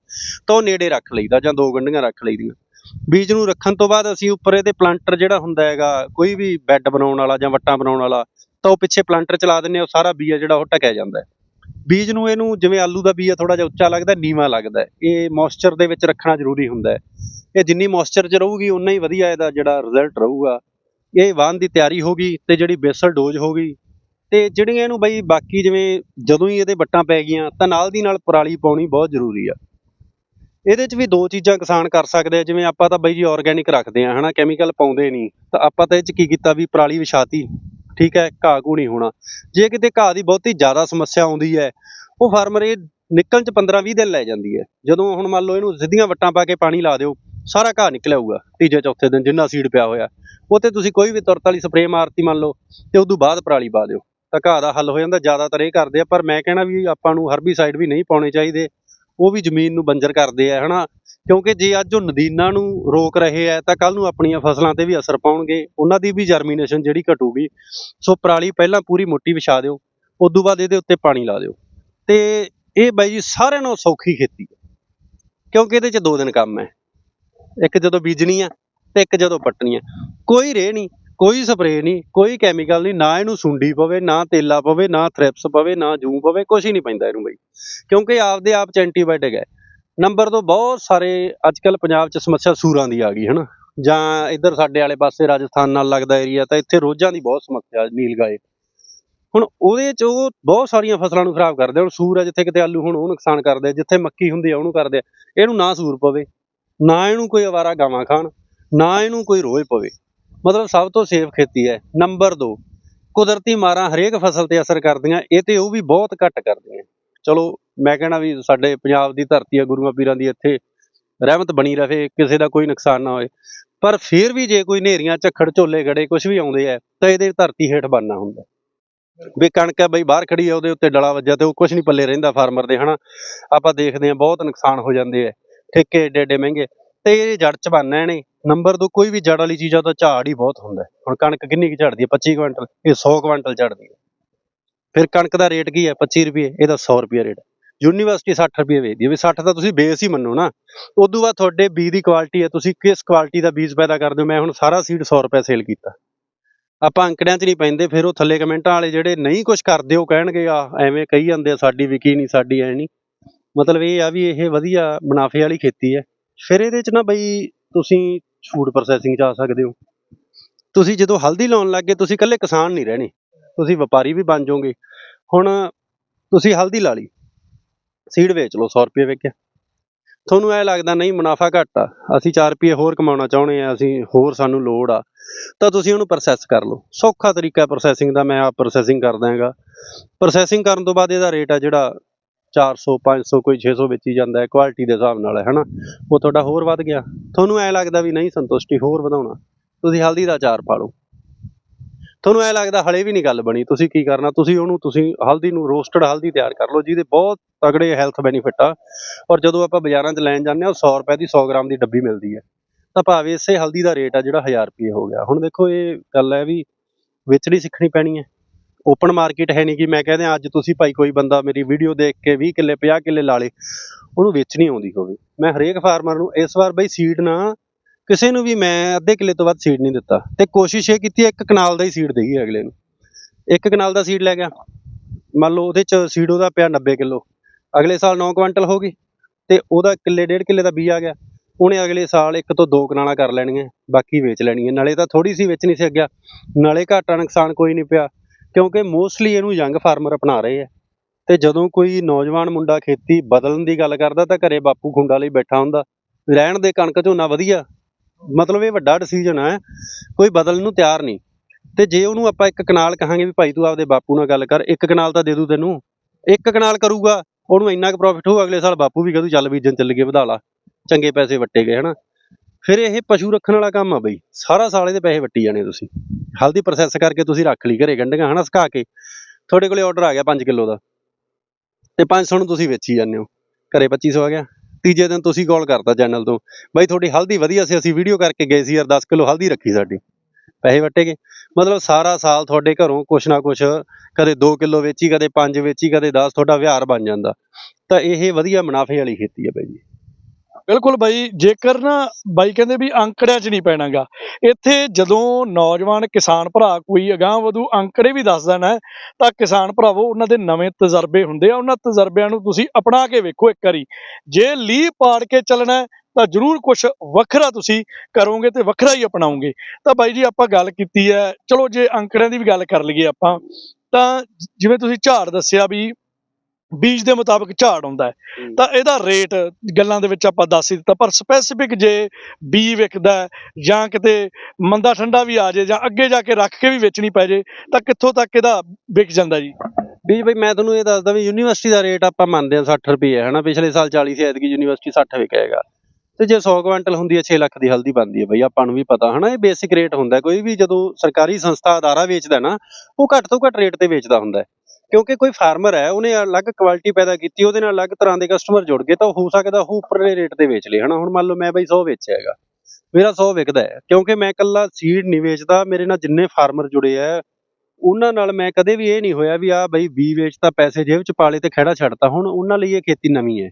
ਤਾਂ ਉਹ ਨੇੜੇ ਰੱਖ ਲਈਦਾ ਜਾਂ ਦੋ ਗੰਢੀਆਂ ਰੱਖ ਲਈਦੀਆਂ। ਬੀਜ ਨੂੰ ਰੱਖਣ ਤੋਂ ਬਾਅਦ ਅਸੀਂ ਉੱਪਰ ਇਹਦੇ ਪਲਾਂਟਰ ਜਿਹੜਾ ਹੁੰਦਾ ਹੈਗਾ, ਕੋਈ ਵੀ ਬੈੱਡ ਬਣਾਉਣ ਵਾਲਾ ਜਾਂ ਵੱਟਾਂ ਬਣਾਉਣ ਵਾਲਾ, ਤਾਂ ਉਹ ਪਿੱਛੇ ਪਲਾਂਟਰ ਚਲਾ ਦਿੰਦੇ ਆ ਉਹ ਸਾਰਾ ਬੀਜ ਜਿਹੜਾ ਉਹ ਢਕਿਆ ਜਾਂਦਾ ਬੀਜ ਨੂੰ ਇਹਨੂੰ ਜਿਵੇਂ ਆਲੂ ਦਾ ਬੀਜ ਆ ਥੋੜਾ ਜਿਹਾ ਉੱਚਾ ਲੱਗਦਾ, ਨੀਵਾਂ ਲੱਗਦਾ ਇਹ ਮੋਇਸਚਰ ਦੇ ਵਿੱਚ ਰੱਖਣਾ ਜ਼ਰੂਰੀ ਹੁੰਦਾ ਇਹ ਜਿੰਨੀ ਮੋਇਸਚਰ 'ਚ ਰਹੂਗੀ ਉਨਾ ਹੀ ਵਧੀਆ ਇਹਦਾ ਜਿਹੜਾ ਰਿਜ਼ਲਟ ਰਹੂਗਾ। ਇਹ ਵਾਹਨ ਦੀ ਤਿਆਰੀ ਹੋ ਗਈ ਤੇ ਜਿਹੜੀ ਬੇਸਲ ਡੋਜ਼ ਹੋ ਗਈ ਤੇ ਜਿਹੜੀਆਂ ਇਹਨੂੰ ਬਈ ਬਾਕੀ ਜਿਵੇਂ ਜਦੋਂ ਹੀ ਇਹਦੇ ਵੱਟਾਂ ਪੈ ਗਈਆਂ, ਤਾਂ ਨਾਲ ਦੀ ਨਾਲ ਪਰਾਲੀ ਪਾਉਣੀ ਬਹੁਤ ਜ਼ਰੂਰੀ ਆ। ਇਹਦੇ 'ਚ ਵੀ ਦੋ ਚੀਜ਼ਾਂ ਕਿਸਾਨ ਕਰ ਸਕਦੇ ਆ, ਜਿਵੇਂ ਆਪਾਂ ਤਾਂ ਬਈ ਜੀ ਆਰਗੈਨਿਕ ਰੱਖਦੇ ਆ, ਹਨਾ ਕੈਮੀਕਲ ਪਾਉਂਦੇ ਨਹੀਂ। ਤਾਂ ਆਪਾਂ ਤਾਂ ਇਹ 'ਚ ਕੀ ਕੀਤਾ ਵੀ ਪਰਾਲੀ ਵਿਛਾਤੀ। ਠੀਕ ਹੈ, ਘਾਹ ਘੂ ਨਹੀਂ ਹੋਣਾ। ਜੇ ਕਿਤੇ ਘਾਹ ਦੀ ਬਹੁਤੀ ਜ਼ਿਆਦਾ ਸਮੱਸਿਆ ਆਉਂਦੀ ਹੈ, ਉਹ ਫਾਰਮਰ ਇਹ ਨਿਕਲਣ 'ਚ 15-20 ਦਿਨ ਲੈ ਜਾਂਦੀ ਹੈ। ਜਦੋਂ ਹੁਣ ਮੰਨ ਲਓ ਇਹਨੂੰ ਸਿੱਧੀਆਂ ਵੱਟਾਂ ਪਾ ਕੇ ਪਾਣੀ ਲਾ ਦਿਓ, ਸਾਰਾ ਘਾਹ ਨਿਕਲ ਆਊਗਾ ਤੀਜੇ, ਚੌਥੇ ਦਿਨ ਜਿੰਨਾ ਸੀਡ ਪਿਆ ਹੋਇਆ। ਉਹ ਤੇ ਤੁਸੀਂ ਕੋਈ ਵੀ ਤੁਰਤ ਵਾਲੀ ਸਪਰੇਅ ਮਾਰਤੀ ਮੰਨ ਲਓ, ਤੇ ਉਦੋਂ ਬਾਅਦ ਪਰਾਲੀ ਪਾ ਦਿਓ। ਤਾਂ ਘਾਹ ਦਾ ਹੱਲ ਹੋ ਜਾਂਦਾ, ਜ਼ਿਆਦਾਤਰ ਇਹ ਕਰਦੇ ਆ, ਪਰ ਮੈਂ ਕਹਿਣਾ ਵੀ ਆਪਾਂ ਨੂੰ ਹਰਬੀਸਾਈਡ ਵੀ ਨਹੀਂ ਪਾਉਣੇ ਚਾਹੀਦੇ। ਉਹ ਵੀ ਜ਼ਮੀਨ ਨੂੰ ਬੰਜਰ ਕਰਦੇ ਆ, ਹਨਾ? ਕਿਉਂਕਿ ਜੇ ਅੱਜ ਉਹ ਨਦੀਨਾਂ ਨੂੰ ਰੋਕ ਰਹੇ ਆ, ਤਾਂ ਕੱਲ ਨੂੰ ਆਪਣੀਆਂ ਫਸਲਾਂ ਤੇ ਵੀ ਅਸਰ ਪਾਉਣਗੇ। ਉਹਨਾਂ ਦੀ ਵੀ ਜਰਮੀਨੇਸ਼ਨ ਜਿਹੜੀ ਘਟੂਗੀ। ਸੋ ਪਰਾਲੀ ਪਹਿਲਾਂ ਪੂਰੀ ਮੋਟੀ ਵਿਛਾ ਦਿਓ, ਉਦੋਂ ਬਾਅਦ ਇਹਦੇ ਉੱਤੇ ਪਾਣੀ ਲਾ ਦਿਓ। ਤੇ ਇਹ ਬਾਈ ਜੀ ਸਾਰਿਆਂ ਨਾਲੋਂ ਸੌਖੀ ਖੇਤੀ ਹੈ ਕਿਉਂਕਿ ਇਹਦੇ 'ਚ ਦੋ ਦਿਨ ਕੰਮ ਹੈ ਇੱਕ ਜਦੋਂ ਬੀਜਣੀ ਆ, ਤੇ ਇੱਕ ਜਦੋਂ ਪੱਟਣੀ ਆ। ਕੋਈ ਰੇ ਨਹੀਂ। ਕੋਈ ਸਪਰੇਅ ਨਹੀਂ, ਕੋਈ ਕੈਮੀਕਲ ਨਹੀਂ, ਨਾ ਇਹਨੂੰ ਸੁੰਡੀ ਪਵੇ, ਨਾ ਤੇਲਾ ਪਵੇ, ਨਾ ਥ੍ਰਿਪਸ ਪਵੇ, ਨਾ ਜੂੰ ਪਵੇ ਕੁਝ ਹੀ ਨਹੀਂ ਪੈਂਦਾ ਇਹਨੂੰ ਬਈ। ਕਿਉਂਕਿ ਆਪਦੇ ਆਪ ਚ ਐਂਟੀਬਾਇਓਟਿਕ ਹੈ। ਨੰਬਰ ਤੋਂ ਬਹੁਤ ਸਾਰੇ ਅੱਜਕੱਲ ਪੰਜਾਬ ਚ ਸਮੱਸਿਆ ਸੂਰਾਂ ਦੀ ਆ ਗਈ, ਹਨਾ। ਜਾਂ ਇੱਧਰ ਸਾਡੇ ਵਾਲੇ ਪਾਸੇ ਰਾਜਸਥਾਨ ਨਾਲ ਲੱਗਦਾ ਏਰੀਆ ਤਾਂ ਇੱਥੇ ਰੋਜ਼ਾਂ ਦੀ ਬਹੁਤ ਸਮੱਸਿਆ, ਨੀਲ ਗਾਏ। ਹੁਣ ਉਹਦੇ ਚ ਉਹ ਬਹੁਤ ਸਾਰੀਆਂ ਫਸਲਾਂ ਨੂੰ ਖਰਾਬ ਕਰਦੇ ਹੁਣ ਸੂਰ ਹੈ ਜਿੱਥੇ ਕਿਤੇ ਆਲੂ ਹੁਣ, ਉਹ ਨੁਕਸਾਨ ਕਰਦੇ ਜਿੱਥੇ ਮੱਕੀ ਹੁੰਦੀ ਆ, ਉਹਨੂੰ ਕਰਦੇ ਆ। ਇਹਨੂੰ ਨਾ ਸੂਰ ਪਵੇ। ਨਾ ਇਹਨੂੰ ਕੋਈ ਅਵਾਰਾ ਗਾਵਾਂ ਖਾਣ, ਨਾ ਇਹਨੂੰ ਕੋਈ ਰੋਜ਼ ਪਵੇ। ਮਤਲਬ ਸਭ ਤੋਂ ਸੇਫ ਖੇਤੀ ਹੈ। ਨੰਬਰ 2 ਕੁਦਰਤੀ ਮਾਰਾਂ ਹਰੇਕ ਫਸਲ ਤੇ ਅਸਰ ਕਰਦੀਆਂ, ਇਹ ਤੇ ਉਹ ਵੀ ਬਹੁਤ ਘੱਟ ਕਰਦੀਆਂ। ਚਲੋ, ਮੈਂ ਕਹਿਣਾ ਵੀ ਸਾਡੇ ਪੰਜਾਬ ਦੀ ਧਰਤੀ ਆ, ਗੁਰੂਆਂ ਪੀਰਾਂ ਦੀ ਇੱਥੇ ਰਹਿਮਤ ਬਣੀ ਰਹੇ, ਕਿਸੇ ਦਾ ਕੋਈ ਨੁਕਸਾਨ ਨਾ ਹੋਏ। ਪਰ ਫਿਰ ਵੀ ਜੇ ਕੋਈ ਨੇਰੀਆਂ, ਝੱਖੜ, ਝੋਲੇ, ਗੜੇ ਕੁਝ ਵੀ ਆਉਂਦੇ ਆ, ਤਾਂ ਇਹਦੇ ਧਰਤੀ ਹੇਠ ਬਣਨਾ ਹੁੰਦਾ। ਵੀ ਕਣਕ ਹੈ ਬਈ ਬਾਹਰ ਖੜੀ ਆ, ਉਹਦੇ ਉੱਤੇ ਡਲਾ ਵੱਜਿਆ ਤੇ ਉਹ ਕੁਝ ਨਹੀਂ ਪੱਲੇ ਰਹਿੰਦਾ ਫਾਰਮਰ ਦੇ, ਹਨਾ? ਆਪਾਂ ਦੇਖਦੇ ਆ, ਬਹੁਤ ਨੁਕਸਾਨ ਹੋ ਜਾਂਦੇ ਆ। ਠੇਕੇ ਏਡੇ ਏਡੇ ਮਹਿੰਗੇ, ਤੇ ਇਹ ਜੜ ਚ ਬਣਨਾ ਇਹਨੇ। ਨੰਬਰ ਦੋ ਕੋਈ ਵੀ ਜੜ ਵਾਲੀ ਚੀਜ਼ ਆ, ਉਹਦਾ ਝਾੜ ਹੀ ਬਹੁਤ ਹੁੰਦਾ ਹੁਣ ਕਣਕ ਕਿੰਨੀ ਕੁ ਝੜਦੀ ਹੈ? 25 ਕੁਇੰਟਲ। ਇਹ 100 ਕੁਇੰਟਲ ਝੜਦੀ ਹੈ। ਫਿਰ ਕਣਕ ਦਾ ਰੇਟ ਕੀ ਹੈ? 25 ਰੁਪਏ। ਇਹਦਾ 100 ਰੁਪਏ ਰੇਟ ਯੂਨੀਵਰਸਿਟੀ 60 ਰੁਪਏ ਵੇਚਦੀ ਹੈ। ਵੀ 60 ਤਾਂ ਤੁਸੀਂ ਬੇਸ ਹੀ ਮੰਨੋ ਨਾ। ਉਦੋਂ ਬਾਅਦ ਤੁਹਾਡੇ ਬੀਜ ਦੀ ਕੁਆਲਿਟੀ ਹੈ। ਤੁਸੀਂ ਕਿਸ ਕੁਆਲਿਟੀ ਦਾ ਬੀਜ ਪੈਦਾ ਕਰਦੇ ਹੋ? ਮੈਂ ਹੁਣ ਸਾਰਾ ਸੀਡ 100 ਰੁਪਏ ਸੇਲ ਕੀਤਾ। ਆਪਾਂ ਅੰਕੜਿਆਂ 'ਚ ਨਹੀਂ ਪੈਂਦੇ। ਫਿਰ ਉਹ ਥੱਲੇ ਕਮੈਂਟਾਂ ਵਾਲੇ ਜਿਹੜੇ ਨਹੀਂ ਕੁਝ ਕਰਦੇ, ਉਹ ਕਹਿਣਗੇ, ਆ, ਐਵੇਂ ਕਹੀ ਜਾਂਦੇ ਆ, ਸਾਡੀ ਵਿਕੀ ਨਹੀਂ, ਸਾਡੀ ਐ ਨਹੀਂ। ਮਤਲਬ ਇਹ ਆ ਵੀ ਇਹ ਵਧੀਆ ਮੁਨਾਫੇ ਵਾਲੀ ਖੇਤੀ ਹੈ। ਫਿਰ ਇਹਦੇ 'ਚ ਨਾ ਬਈ ਤੁਸੀਂ ਫੂਡ ਪ੍ਰੋਸੈਸਿੰਗ 'ਚ ਆ ਸਕਦੇ ਹੋ। ਤੁਸੀਂ ਜਦੋਂ ਹਲਦੀ ਲਾਉਣ ਲੱਗੇ ਤੁਸੀਂ ਇਕੱਲੇ ਕਿਸਾਨ ਨਹੀਂ ਰਹਿਣੇ। ਤੁਸੀਂ ਵਪਾਰੀ ਵੀ ਬਣ ਜਾਓਗੇ। ਹੁਣ ਤੁਸੀਂ ਹਲਦੀ ਲਾ ਲਈ। ਸੀਡ ਵੇਚ ਲਓ 100 ਰੁਪਏ ਵੇਚਿਆ। ਤੁਹਾਨੂੰ ਐ ਲੱਗਦਾ, ਨਹੀਂ, ਮੁਨਾਫਾ ਘੱਟ ਆ। ਅਸੀਂ 4 ਰੁਪਏ ਹੋਰ ਕਮਾਉਣਾ ਚਾਹੁੰਦੇ ਆ ਅਸੀਂ ਹੋਰ ਸਾਨੂੰ ਲੋੜ ਆ। ਤਾਂ ਤੁਸੀਂ ਉਹਨੂੰ ਪ੍ਰੋਸੈਸ ਕਰ ਲਓ। ਸੌਖਾ ਤਰੀਕਾ ਪ੍ਰੋਸੈਸਿੰਗ ਦਾ ਮੈਂ ਆਪ ਪ੍ਰੋਸੈਸਿੰਗ ਕਰਦਾ ਹੈਗਾ। ਪ੍ਰੋਸੈਸਿੰਗ ਕਰਨ ਤੋਂ ਬਾਅਦ ਇਹਦਾ ਰੇਟ ਆ ਜਿਹੜਾ 400 500 ਕੋਈ 600 ਵੇਚੀ ਜਾਂਦਾ ਹੈ ਕੁਆਲਿਟੀ ਦੇ ਹਿਸਾਬ ਨਾਲ ਹੈ, ਹਨਾ? ਉਹ ਤੁਹਾਡਾ ਹੋਰ ਵੱਧ ਗਿਆ। ਤੁਹਾਨੂੰ ਐ ਲੱਗਦਾ ਵੀ ਨਹੀਂ ਸੰਤੁਸ਼ਟੀ, ਹੋਰ ਵਧਾਉਣਾ। ਤੁਸੀਂ ਹਲਦੀ ਦਾ ਅਚਾਰ ਪਾ ਲਓ। ਤੁਹਾਨੂੰ ਐ ਲੱਗਦਾ ਹਲੇ ਵੀ ਨਹੀਂ ਗੱਲ ਬਣੀ। ਤੁਸੀਂ ਕੀ ਕਰਨਾ? ਤੁਸੀਂ ਉਹਨੂੰ, ਤੁਸੀਂ ਹਲਦੀ ਨੂੰ ਰੋਸਟਡ ਹਲਦੀ ਤਿਆਰ ਕਰ ਲਓ, ਜਿਹਦੇ ਬਹੁਤ ਤਗੜੇ ਹੈਲਥ ਬੈਨੀਫਿਟ ਆ। ਔਰ ਜਦੋਂ ਆਪਾਂ ਬਾਜ਼ਾਰਾਂ 'ਚ ਲੈਣ ਜਾਂਦੇ ਆ ਉਹ 100 ਰੁਪਏ ਦੀ 100 ਗ੍ਰਾਮ ਦੀ ਡੱਬੀ ਮਿਲਦੀ ਹੈ। ਤਾਂ ਭਾਵੇਂ ਇਸੇ ਹਲਦੀ ਦਾ ਰੇਟ ਆ ਜਿਹੜਾ 1000 ਰੁਪਏ ਹੋ ਗਿਆ। ਹੁਣ ਦੇਖੋ, ਇਹ ਗੱਲ ਹੈ ਵੀ ਵੇਚਣੀ ਸਿੱਖਣੀ ਪੈਣੀ ਹੈ। ਓਪਨ ਮਾਰਕੀਟ ਹੈ ਨਹੀਂ ਕਿ ਮੈਂ ਕਹਿੰਦੇ ਅੱਜ ਤੁਸੀਂ ਭਾਈ ਕੋਈ ਬੰਦਾ ਮੇਰੀ ਵੀਡੀਓ ਦੇਖ ਕੇ 20 ਕਿੱਲੇ 50 ਕਿੱਲੇ ਲਾ ਲੇ, ਉਹਨੂੰ ਵੇਚਣੀ ਆਉਂਦੀ ਹੋਵੇ। ਮੈਂ ਹਰੇਕ ਫਾਰਮਰ ਨੂੰ ਇਸ ਵਾਰ ਬਈ ਸੀਡ ਨਾ ਕਿਸੇ ਨੂੰ ਵੀ ਮੈਂ ਅੱਧੇ ਕਿੱਲੇ ਤੋਂ ਵੱਧ ਸੀਡ ਨਹੀਂ ਦਿੱਤਾ। ਤੇ ਕੋਸ਼ਿਸ਼ ਇਹ ਕੀਤੀ, ਇੱਕ ਕਨਾਲ ਦਾ ਹੀ ਸੀਡ ਦੇਈਏ ਅਗਲੇ ਨੂੰ। ਇੱਕ ਕਨਾਲ ਦਾ ਸੀਡ ਲੈ ਗਿਆ। ਮੰਨ ਲਓ ਉਹਦੇ ਚ ਸੀਡ ਉਹਦਾ ਪਿਆ 90 ਕਿਲੋ। ਅਗਲੇ ਸਾਲ 9 ਕੁਇੰਟਲ ਹੋ ਗਈ, ਤੇ ਉਹਦਾ ਕਿੱਲੇ, ਡੇਢ ਕਿੱਲੇ ਦਾ ਬੀ ਆ ਗਿਆ। ਉਹਨੇ ਅਗਲੇ ਸਾਲ ਇੱਕ ਤੋਂ ਦੋ ਕਨਾਲਾਂ ਕਰ ਲੈਣੀਆਂ, ਬਾਕੀ ਵੇਚ ਲੈਣੀਆਂ। ਨਾਲੇ ਤਾਂ ਥੋੜੀ ਸੀ ਵੇਚਣੀ ਸੀ ਅੱਗੇ ਨਾਲੇ ਘਾਟਾ ਨੁਕਸਾਨ ਕੋਈ ਨਹੀਂ ਪਿਆ। ਕਿਉਂਕਿ ਮੋਸਟਲੀ ਇਹਨੂੰ ਯੰਗ ਫਾਰਮਰ ਅਪਣਾ ਰਹੇ ਆ। ਤੇ ਜਦੋਂ ਕੋਈ ਨੌਜਵਾਨ ਮੁੰਡਾ ਖੇਤੀ ਬਦਲਣ ਦੀ ਗੱਲ ਕਰਦਾ ਤਾਂ ਘਰੇ ਬਾਪੂ ਖੁੰਡਾ ਲਈ ਬੈਠਾ ਹੁੰਦਾ। ਰਹਿਣ ਦੇ ਕਣਕ ਝੋਨਾ ਵਧੀਆ। ਮਤਲਬ ਇਹ ਵੱਡਾ ਡਿਸੀਜਨ ਹੈ ਕੋਈ ਬਦਲਣ ਨੂੰ ਤਿਆਰ ਨਹੀਂ। ਤੇ ਜੇ ਉਹਨੂੰ ਆਪਾਂ ਇੱਕ ਕਨਾਲ ਕਹਾਂਗੇ ਵੀ ਭਾਈ ਤੂੰ ਆਪਦੇ ਬਾਪੂ ਨਾਲ ਗੱਲ ਕਰ, ਇੱਕ ਕਨਾਲ ਤਾਂ ਦੇ ਦੂ ਤੈਨੂੰ। ਇੱਕ ਕਨਾਲ ਕਰੂਗਾ, ਉਹਨੂੰ ਇੰਨਾ ਕੁ ਪ੍ਰੋਫਿਟ ਹੋਊ, ਅਗਲੇ ਸਾਲ ਬਾਪੂ ਵੀ ਕਹਦੂ ਚੱਲ ਬੀਜਣ ਚੱਲ ਗਏ, ਵਧਾ ਲਾ। ਚੰਗੇ ਪੈਸੇ ਵੱਟੇ ਗਏ, ਹਨਾ। ਫਿਰ ਇਹ ਪਸ਼ੂ ਰੱਖਣ ਵਾਲਾ ਕੰਮ ਆ ਬਈ। ਸਾਰਾ ਸਾਲ ਇਹਦੇ ਪੈਸੇ ਵੱਟੀ ਜਾਣੇ ਤੁਸੀਂ। ਹਲਦੀ ਪ੍ਰੋਸੈਸ ਕਰਕੇ ਤੁਸੀਂ ਰੱਖ ਲਈ ਘਰੇ ਗੰਢੀਆਂ, ਹਨਾ, ਸੁਕਾ ਕੇ। ਤੁਹਾਡੇ ਕੋਲੇ ਆਰਡਰ ਆ ਗਿਆ 5 ਕਿਲੋ ਦਾ। ਤੇ 500 ਨੂੰ ਤੁਸੀਂ ਵੇਚੀ ਜਾਂਦੇ ਹੋ। ਘਰੇ 2500 ਆ ਗਿਆ। ਤੀਜੇ ਦਿਨ ਤੁਸੀਂ ਕਾਲ ਕਰਤਾ ਚੈਨਲ ਤੋਂ, ਬਾਈ, ਤੁਹਾਡੀ ਹਲਦੀ ਵਧੀਆ ਸੀ, ਅਸੀਂ ਵੀਡੀਓ ਕਰਕੇ ਗਏ ਸੀ ਯਾਰ 10 ਕਿਲੋ ਹਲਦੀ ਰੱਖੀ ਸਾਡੀ। ਪੈਸੇ ਵੱਟੇ ਗਏ। ਮਤਲਬ ਸਾਰਾ ਸਾਲ ਤੁਹਾਡੇ ਘਰੋਂ ਕੁਛ ਨਾ ਕੁਛ ਕਦੇ 2 ਕਿਲੋ ਵੇਚੀ, ਕਦੇ 5 ਵੇਚੀ, ਕਦੇ 10 ਤੁਹਾਡਾ ਵਿਹਾਰ ਬਣ ਜਾਂਦਾ। ਤਾਂ ਇਹ ਵਧੀਆ ਮੁਨਾਫੇ ਵਾਲੀ ਖੇਤੀ ਹੈ ਬਾਈ ਜੀ। ਬਿਲਕੁਲ ਬਾਈ, ਜੇਕਰ ਨਾ ਬਾਈ ਕਹਿੰਦੇ ਵੀ ਅੰਕੜਿਆਂ 'ਚ ਨਹੀਂ ਪੈਣਾਗਾ। ਇੱਥੇ ਜਦੋਂ ਨੌਜਵਾਨ ਕਿਸਾਨ ਭਰਾ ਕੋਈ ਅਗਾਂਹ ਵਧੂ, ਅੰਕੜੇ ਵੀ ਦੱਸ ਦੇਣਾ ਤਾਂ ਕਿਸਾਨ ਭਰਾਵੋ, ਉਹਨਾਂ ਦੇ ਨਵੇਂ ਤਜਰਬੇ ਹੁੰਦੇ ਆ। ਉਹਨਾਂ ਤਜਰਬਿਆਂ ਨੂੰ ਤੁਸੀਂ ਅਪਣਾ ਕੇ ਵੇਖੋ ਇੱਕ ਵਾਰੀ। ਜੇ ਲੀਹ ਪਾੜ ਕੇ ਚੱਲਣਾ ਤਾਂ ਜ਼ਰੂਰ ਕੁਝ ਵੱਖਰਾ ਤੁਸੀਂ ਕਰੋਗੇ ਤੇ ਵੱਖਰਾ ਹੀ ਅਪਣਾਓਗੇ। ਤਾਂ ਬਾਈ ਜੀ, ਆਪਾਂ ਗੱਲ ਕੀਤੀ ਹੈ। ਚਲੋ, ਜੇ ਅੰਕੜਿਆਂ ਦੀ ਵੀ ਗੱਲ ਕਰ ਲਈਏ ਆਪਾਂ, ਤਾਂ ਜਿਵੇਂ ਤੁਸੀਂ ਝਾੜ ਦੱਸਿਆ ਵੀ ਬੀਜ ਦੇ ਮੁਤਾਬਕ ਝਾੜ ਆਉਂਦਾ ਹੈ। ਤਾਂ ਇਹਦਾ ਰੇਟ ਗੱਲਾਂ ਦੇ ਵਿੱਚ ਆਪਾਂ ਦੱਸ ਹੀ ਦਿੱਤਾ ਪਰ ਸਪੈਸੀਫਿਕ ਜੇ ਬੀ ਵਿਕਦਾ ਹੈ ਜਾਂ ਕਿਤੇ ਮੰਦਾ ਠੰਡਾ ਵੀ ਆ ਜੇ ਜਾਂ ਅੱਗੇ ਜਾ ਕੇ ਰੱਖ ਕੇ ਵੀ ਵੇਚਣੀ ਪੈ ਜੇ ਤਾਂ ਕਿੱਥੋਂ ਤੱਕ ਇਹਦਾ ਵਿਕ ਜਾਂਦਾ ਜੀ? ਵੀ ਬਈ ਮੈਂ ਤੁਹਾਨੂੰ ਇਹ ਦੱਸਦਾ ਵੀ ਯੂਨੀਵਰਸਿਟੀ ਦਾ ਰੇਟ ਆਪਾਂ ਮੰਨਦੇ ਹਾਂ 60 ਰੁਪਏ ਹਨਾ? ਪਿਛਲੇ ਸਾਲ 40 ਸੀ ਐਤਕੀ ਯੂਨੀਵਰਸਿਟੀ 60 ਵਿਕੇਗਾ ਤੇ ਜੇ 100 ਕੁਇੰਟਲ ਹੁੰਦੀ ਹੈ 6 ਲੱਖ ਦੀ ਹਲਦੀ ਬਣਦੀ ਹੈ ਬਈ ਆਪਾਂ ਨੂੰ ਵੀ ਪਤਾ ਹਨਾ? ਇਹ ਬੇਸਿਕ ਰੇਟ ਹੁੰਦਾ ਹੈ। ਕੋਈ ਵੀ ਜਦੋਂ ਸਰਕਾਰੀ ਸੰਸਥਾ ਅਦਾਰਾ ਵੇਚਦਾ ਨਾ ਉਹ ਘੱਟ ਤੋਂ ਘੱਟ ਰੇਟ ਤੇ ਵੇਚਦਾ ਹੁੰਦਾ ਹੈ। ਕਿਉਂਕਿ ਕੋਈ ਫਾਰਮਰ ਹੈ, ਉਹਨੇ ਅਲੱਗ ਕੁਆਲਿਟੀ ਪੈਦਾ ਕੀਤੀ, ਉਹਦੇ ਨਾਲ ਅਲੱਗ ਤਰ੍ਹਾਂ ਦੇ ਕਸਟਮਰ ਜੁੜ ਗਏ, ਤਾਂ ਹੋ ਸਕਦਾ ਉਹ ਉੱਪਰਲੇ ਰੇਟ ਤੇ ਵੇਚ ਲੇ, ਹਨਾ? ਹੁਣ ਮੰਨ ਲਓ ਮੈਂ ਬਈ 100 ਵੇਚਿਆ ਹੈਗਾ, ਮੇਰਾ 100 ਵਿਕਦਾ ਹੈ, ਕਿਉਂਕਿ ਮੈਂ ਇਕੱਲਾ ਸੀਡ ਨਹੀਂ ਵੇਚਦਾ, ਮੇਰੇ ਨਾਲ ਜਿੰਨੇ ਫਾਰਮਰ ਜੁੜੇ ਆ ਉਹਨਾਂ ਨਾਲ ਮੈਂ ਕਦੇ ਵੀ ਇਹ ਨਹੀਂ ਹੋਇਆ ਵੀ ਆ ਬਈ ਬੀ ਵੇਚਤਾ, ਪੈਸੇ ਜੇਬ ਚ ਪਾ ਲਏ ਤੇ ਖਹਿੜਾ ਛੱਡਤਾ, ਹੁਣ ਉਹਨਾਂ ਲਈ ਇਹ ਖੇਤੀ ਨਵੀਂ ਹੈ।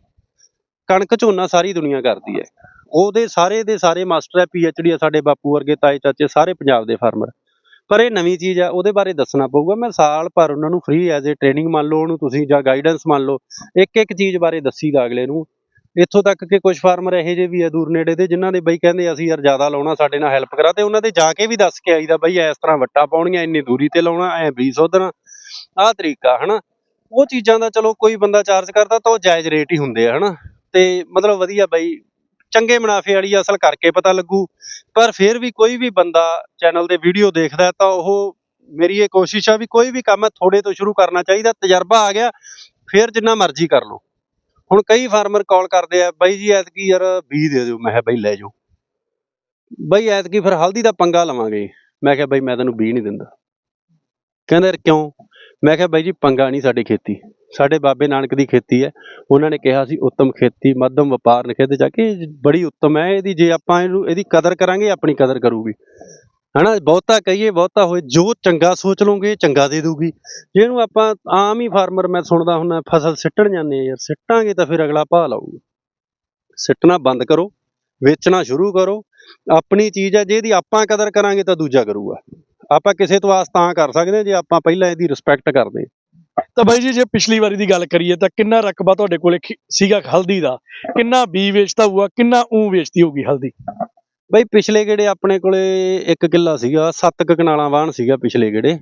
ਕਣਕ ਝੋਨਾ ਸਾਰੀ ਦੁਨੀਆ ਕਰਦੀ ਹੈ। ਉਹਦੇ ਸਾਰੇ ਦੇ ਸਾਰੇ ਮਾਸਟਰ ਹੈ ਡੀ ਆ ਸਾਡੇ ਬਾਪੂ ਵਰਗੇ, ਤਾਏ ਚਾਚੇ, ਸਾਰੇ ਪੰਜਾਬ ਦੇ ਫਾਰਮਰ ਪਰ ਇਹ ਨਵੀਂ ਚੀਜ਼ ਆ, ਉਹਦੇ ਬਾਰੇ ਦੱਸਣਾ ਪਊਗਾ। ਮੈਂ ਸਾਲ ਭਰ ਉਹਨਾਂ ਨੂੰ ਫ੍ਰੀ ਐਜ਼ ਏ ਟ੍ਰੇਨਿੰਗ ਮੰਨ ਲਓ, ਉਹਨੂੰ ਤੁਸੀਂ ਜਾਂ ਗਾਈਡੈਂਸ ਮੰਨ ਲਓ ਇੱਕ ਇੱਕ ਚੀਜ਼ ਬਾਰੇ ਦੱਸੀਦਾ ਅਗਲੇ ਨੂੰ। ਇੱਥੋਂ ਤੱਕ ਕਿ ਕੁਝ ਫਾਰਮਰ ਇਹੋ ਜਿਹੇ ਵੀ ਆ ਦੂਰ ਨੇੜੇ ਦੇ, ਜਿਨ੍ਹਾਂ ਦੇ ਬਈ ਕਹਿੰਦੇ ਅਸੀਂ ਯਾਰ ਜ਼ਿਆਦਾ ਲਾਉਣਾ, ਸਾਡੇ ਨਾਲ ਹੈਲਪ ਕਰਾ ਤੇ ਉਹਨਾਂ ਦੇ ਜਾ ਕੇ ਵੀ ਦੱਸ ਕੇ ਆਈਦਾ ਬਈ ਇਸ ਤਰ੍ਹਾਂ ਵੱਟਾ ਪਾਉਣੀਆਂ, ਇੰਨੀ ਦੂਰੀ ਤੇ ਲਾਉਣਾ, ਐ ਵੀ ਸੋਧਣਾ। ਆਹ ਤਰੀਕਾ, ਹਨਾ? ਉਹ ਚੀਜ਼ਾਂ ਦਾ ਚਲੋ ਕੋਈ ਬੰਦਾ ਚਾਰਜ ਕਰਦਾ ਤਾਂ ਉਹ ਜਾਇਜ਼ ਰੇਟ ਹੀ ਹੁੰਦੇ ਆ, ਹਨਾ? ਤੇ ਮਤਲਬ ਵਧੀਆ ਬਈ ਚੰਗੇ ਮੁਨਾਫੇ ਵਾਲੀ ਅਸਲ ਕਰਕੇ ਪਤਾ ਲੱਗੂ। ਪਰ ਫਿਰ ਵੀ ਕੋਈ ਵੀ ਬੰਦਾ ਚੈਨਲ ਦੇ ਵੀਡੀਓ ਦੇਖਦਾ ਤਾਂ ਉਹ ਮੇਰੀ ਇਹ ਕੋਸ਼ਿਸ਼ ਆ ਵੀ ਕੋਈ ਵੀ ਕੰਮ ਥੋੜੇ ਤੋਂ ਸ਼ੁਰੂ ਕਰਨਾ ਚਾਹੀਦਾ, ਤਜਰਬਾ ਆ ਗਿਆ, ਫਿਰ ਜਿੰਨਾ ਮਰਜ਼ੀ ਕਰ ਲਓ। ਹੁਣ ਕਈ ਫਾਰਮਰ ਕਾਲ ਕਰਦੇ ਆ, ਬਾਈ ਜੀ ਐਤਕੀ ਯਾਰ ਬੀ ਦੇ ਦਿਓ, ਮੈਂ ਕਿਹਾ ਬਾਈ ਲੈ ਜਾਓ। ਬਾਈ ਐਤਕੀ ਫਿਰ ਹਲਦੀ ਦਾ ਪੰਗਾ ਲਵਾਂਗੇ। ਮੈਂ ਕਿਹਾ ਬਾਈ ਮੈਂ ਤੈਨੂੰ ਬੀ ਨਹੀਂ ਦਿੰਦਾ। ਕਹਿੰਦਾ ਯਾਰ ਕਿਉਂ? ਮੈਂ ਕਿਹਾ ਬਾਈ ਜੀ ਪੰਗਾ ਨਹੀਂ ਸਾਡੀ ਖੇਤੀ। ਸਾਡੇ ਬਾਬੇ ਨਾਨਕ ਦੀ ਖੇਤੀ ਹੈ। ਉਹਨਾਂ ਨੇ ਕਿਹਾ ਸੀ, ਉੱਤਮ ਖੇਤੀ, ਮੱਧਮ ਵਪਾਰ ਨਿਖੇਧ ਜਾ ਕੇ ਬੜੀ ਉੱਤਮ ਹੈ। ਇਹਦੀ ਜੇ ਆਪਾਂ ਇਹਨੂੰ, ਇਹਦੀ ਕਦਰ ਕਰਾਂਗੇ, ਆਪਣੀ ਕਦਰ ਕਰੂਗੀ। ਹਨਾ, ਬਹੁਤਾ ਕਹੀਏ, ਬਹੁਤਾ ਹੋਏ, ਜੋ ਚੰਗਾ ਸੋਚ ਲਓਗੇ ਚੰਗਾ ਦੇ ਦੂਗੀ ਜਿਹਨੂੰ ਆਪਾਂ ਆਮ ਹੀ ਫਾਰਮਰ, ਮੈਂ ਸੁਣਦਾ ਹੁੰਦਾ, ਫਸਲ ਸਿੱਟਣ ਜਾਂਦੇ ਆ ਯਾਰ, ਸਿੱਟਾਂਗੇ ਤਾਂ ਫਿਰ ਅਗਲਾ ਭਾਅ ਲਾਊਗਾ। ਸਿੱਟਣਾ ਬੰਦ ਕਰੋ, ਵੇਚਣਾ ਸ਼ੁਰੂ ਕਰੋ। ਆਪਣੀ ਚੀਜ਼ ਹੈ, ਜੇ ਇਹਦੀ ਆਪਾਂ ਕਦਰ ਕਰਾਂਗੇ ਤਾਂ ਦੂਜਾ ਕਰੂਗਾ। ਆਪਾਂ ਕਿਸੇ ਤੋਂ ਆਸ ਤਾਂ ਕਰ ਸਕਦੇ ਹਾਂ, ਜੇ ਆਪਾਂ ਪਹਿਲਾਂ ਇਹਦੀ ਰਿਸਪੈਕਟ ਕਰਦੇ ਤਾਂ ਬਾਈ ਜੀ, ਜੇ ਪਿਛਲੀ ਵਾਰੀ ਦੀ ਗੱਲ ਕਰੀਏ ਤਾਂ ਕਿੰਨਾ ਰਕਬਾ ਤੁਹਾਡੇ ਕੋਲੇ ਸੀਗਾ ਹਲਦੀ ਦਾ? ਕਿੰਨਾ ਬੀ ਵੇਚਦਾ ਹੋਊਗਾ, ਕਿੰਨਾ ਊ ਵੇਚਦੀ ਹੋਊਗੀ ਹਲਦੀ? ਬਈ, ਪਿਛਲੇ ਗੇੜੇ ਆਪਣੇ ਕੋਲੇ ਇੱਕ ਕਿੱਲਾ ਸੀਗਾ, ਸੱਤ ਕੁ ਕਨਾਲਾਂ ਵਾਹਣ ਸੀਗਾ ਪਿਛਲੇ ਗੇੜੇ।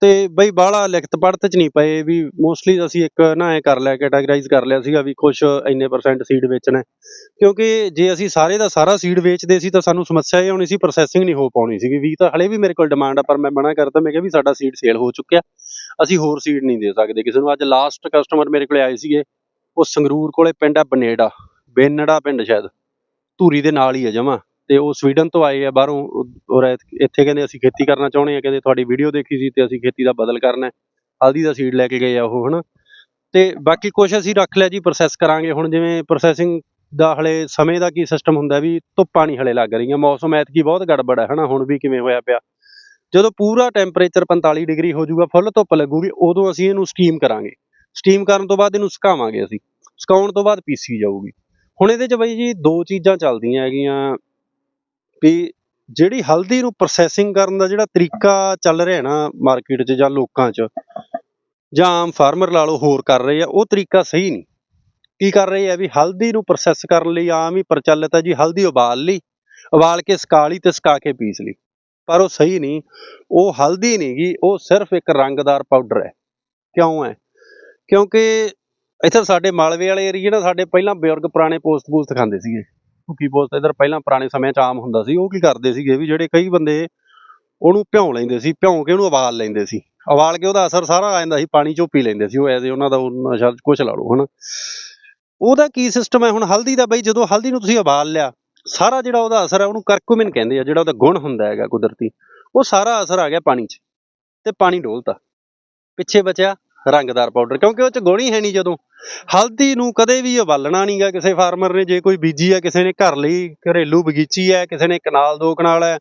ਤੇ ਬਈ, ਬਾਹਲਾ ਲਿਖਤ ਪੜਤ ਚ ਨਹੀਂ ਪਏ ਵੀ ਮੋਸਟਲੀ ਅਸੀਂ ਇੱਕ ਨਾ ਐ ਕਰ ਲਿਆ ਕੈਟਾਗਰਾਈਜ਼ ਕਰ ਲਿਆ ਸੀਗਾ ਵੀ ਕੁਝ ਇੰਨੇ ਪਰਸੈਂਟ ਸੀਡ ਵੇਚਣਾ। ਕਿਉਂਕਿ ਜੇ ਅਸੀਂ ਸਾਰੇ ਦਾ ਸਾਰਾ ਸੀਡ ਵੇਚਦੇ ਸੀ ਤਾਂ ਸਾਨੂੰ ਸਮੱਸਿਆ ਇਹ ਆਉਣੀ ਸੀ ਪ੍ਰੋਸੈਸਿੰਗ ਨਹੀਂ ਹੋ ਪਾਉਣੀ ਸੀਗੀ। ਵੀ ਤਾਂ ਹਲੇ ਵੀ ਮੇਰੇ ਕੋਲ ਡਿਮਾਂਡ ਆ, ਪਰ ਮੈਂ ਮਨਾ ਕਰਤਾ, ਮੈਂ ਕਿਹਾ ਵੀ ਸਾਡਾ ਸੀਡ ਸੇਲ ਹੋ ਚੁੱਕਿਆ। ਅਸੀਂ ਹੋਰ ਸੀਡ ਨਹੀਂ ਦੇ ਸਕਦੇ। ਕਿਸੇ ਨੂੰ ਅੱਜ ਲਾਸਟ ਕਸਟਮਰ ਮੇਰੇ ਕੋਲੇ ਆਏ ਸੀਗੇ, ਉਹ ਸੰਗਰੂਰ ਕੋਲੇ ਪਿੰਡ ਆ ਬਨੇੜਾ, ਬੇਨੜਾ ਪਿੰਡ ਸ਼ਾਇਦ। ਧੂਰੀ ਦੇ ਨਾਲ ਹੀ ਹੈ ਜਮਾ। ਤੇ ਉਹ ਸਵੀਡਨ ਤੋਂ ਆਏ ਆ, ਬਾਹਰੋਂ ਔਰ ਇੱਥੇ ਕਹਿੰਦੇ ਅਸੀਂ ਖੇਤੀ ਕਰਨਾ ਚਾਹੁੰਦੇ ਆ, ਕਹਿੰਦੇ ਤੁਹਾਡੀ ਵੀਡੀਓ ਦੇਖੀ ਸੀ ਤੇ ਅਸੀਂ ਖੇਤੀ ਦਾ ਬਦਲ ਕਰਨਾ ਹਲਦੀ ਦਾ ਸੀਡ ਲੈ ਕੇ ਗਏ ਆ ਉਹ, ਹਨਾ। ਤੇ ਬਾਕੀ ਕੁਝ ਅਸੀਂ ਰੱਖ ਲਿਆ ਜੀ ਪ੍ਰੋਸੈਸ ਕਰਾਂਗੇ। ਹੁਣ ਜਿਵੇਂ ਪ੍ਰੋਸੈਸਿੰਗ ਦਾ ਹਲੇ ਸਮੇਂ ਦਾ ਕੀ ਸਿਸਟਮ ਹੁੰਦਾ ਵੀ ਧੁੱਪਾਂ ਨਹੀਂ ਹਲੇ ਲੱਗ ਰਹੀਆਂ। ਮੌਸਮ ਐਤਕੀ ਬਹੁਤ ਗੜਬੜ ਹੈ, ਹਨਾ। ਹੁਣ ਵੀ ਕਿਵੇਂ ਹੋਇਆ ਪਿਆ। ਜਦੋਂ ਪੂਰਾ ਟੈਂਪਰੇਚਰ 45 ਡਿਗਰੀ ਹੋ ਜਾਊਗਾ, ਫੁੱਲ ਧੁੱਪ ਲੱਗੂਗੀ, ਉਦੋਂ ਅਸੀਂ ਇਹਨੂੰ ਸਟੀਮ ਕਰਾਂਗੇ। ਸਟੀਮ ਕਰਨ ਤੋਂ ਬਾਅਦ ਇਹਨੂੰ ਸੁਕਾਵਾਂਗੇ ਅਸੀਂ। ਸੁਕਾਉਣ ਤੋਂ ਬਾਅਦ ਪੀਸੀ ਜਾਊਗੀ। ਹੁਣ ਇਹਦੇ 'ਚ ਬਈ ਜੀ ਦੋ ਚੀਜ਼ਾਂ ਚੱਲਦੀਆਂ ਹੈਗੀਆਂ ਵੀ ਜਿਹੜੀ ਹਲਦੀ ਨੂੰ ਪ੍ਰੋਸੈਸਿੰਗ ਕਰਨ ਦਾ ਜਿਹੜਾ ਤਰੀਕਾ ਚੱਲ ਰਿਹਾ ਨਾ ਮਾਰਕੀਟ 'ਚ ਜਾਂ ਲੋਕਾਂ 'ਚ, ਜਾਂ ਆਮ ਫਾਰਮਰ ਲਾ ਲਓ ਹੋਰ ਕਰ ਰਹੇ ਆ, ਉਹ ਤਰੀਕਾ ਸਹੀ ਨਹੀਂ। ਕੀ ਕਰ ਰਹੇ ਆ ਵੀ ਹਲਦੀ ਨੂੰ ਪ੍ਰੋਸੈਸ ਕਰਨ ਲਈ ਆਮ ਹੀ ਪ੍ਰਚਲਿਤ ਹੈ ਜੀ, ਹਲਦੀ ਉਬਾਲ ਲਈ, ਉਬਾਲ ਕੇ ਸੁਕਾ ਲਈ ਤੇ ਸੁਕਾ ਕੇ ਪੀਸ ਲਈ। ਪਰ ਉਹ ਸਹੀ ਨਹੀਂ, ਉਹ ਹਲਦੀ ਨਹੀਂ ਗੀ, ਉਹ ਸਿਰਫ ਇੱਕ ਰੰਗਦਾਰ ਪਾਊਡਰ ਹੈ। ਕਿਉਂ ਹੈ? ਕਿਉਂਕਿ ਇੱਥੇ ਸਾਡੇ ਮਾਲਵੇ ਵਾਲੇ ਏਰੀਏ ਨਾ ਸਾਡੇ ਪਹਿਲਾਂ ਬਜ਼ੁਰਗ ਪੁਰਾਣੇ ਪੋਸਟ ਪੂਸਟ ਖਾਂਦੇ ਸੀਗੇ। ਭੁੱਕੀ ਪੋਸਟ ਇਧਰ ਪਹਿਲਾਂ ਪੁਰਾਣੇ ਸਮਿਆਂ 'ਚ ਆਮ ਹੁੰਦਾ ਸੀ, ਉਹ ਕੀ ਕਰਦੇ ਸੀਗੇ ਵੀ ਜਿਹੜੇ ਕਈ ਬੰਦੇ ਉਹਨੂੰ ਭਿਉਂ ਲੈਂਦੇ ਸੀ, ਭਿਉਂ ਕੇ ਉਹਨੂੰ ਉਬਾਲ ਲੈਂਦੇ ਸੀ। ਉਬਾਲ ਕੇ ਉਹਦਾ ਅਸਰ ਸਾਰਾ ਆ ਜਾਂਦਾ ਸੀ, ਪਾਣੀ ਚੋਂ ਪੀ ਲੈਂਦੇ ਸੀ ਉਹ ਐਸੇ ਉਹਨਾਂ ਦਾ ਉਹ ਨਸ਼ਾ ਕੁਛ ਲਾ ਲਓ, ਹਨਾ। ਉਹਦਾ ਕੀ ਸਿਸਟਮ ਹੈ? ਹੁਣ ਹਲਦੀ ਦਾ ਬਈ ਜਦੋਂ ਹਲਦੀ ਨੂੰ ਤੁਸੀਂ ਉਬਾਲ ਲਿਆ ਸਾਰਾ ਜਿਹੜਾ ਉਹਦਾ ਅਸਰ ਹੈ ਉਹਨੂੰ ਕਰਕੂਮਿਨ ਕਹਿੰਦੇ ਆ, ਜਿਹੜਾ ਉਹਦਾ ਗੁਣ ਹੁੰਦਾ ਹੈਗਾ ਕੁਦਰਤੀ, ਉਹ ਸਾਰਾ ਅਸਰ ਆ ਗਿਆ ਪਾਣੀ 'ਚ ਤੇ ਪਾਣੀ ਡੋਲਤਾ। ਪਿੱਛੇ ਬਚਿਆ ਰੰਗਦਾਰ ਪਾਊਡਰ ਕਿਉਂਕਿ ਉਹ 'ਚ ਗੁਣ ਹੀ ਹੈ ਨਹੀਂ ਜਦੋਂ। ਹਲਦੀ ਨੂੰ ਕਦੇ ਵੀ ਉਬਾਲਣਾ ਨਹੀਂਗਾ ਕਿਸੇ ਫਾਰਮਰ ਨੇ, ਜੇ ਕੋਈ ਬੀਜੀ ਹੈ ਕਿਸੇ ਨੇ ਘਰ ਲਈ ਘਰੇਲੂ ਬਗੀਚੀ ਹੈ ਕਿਸੇ ਨੇ ਕਨਾਲ ਦੋ ਕਨਾਲ ਹੈ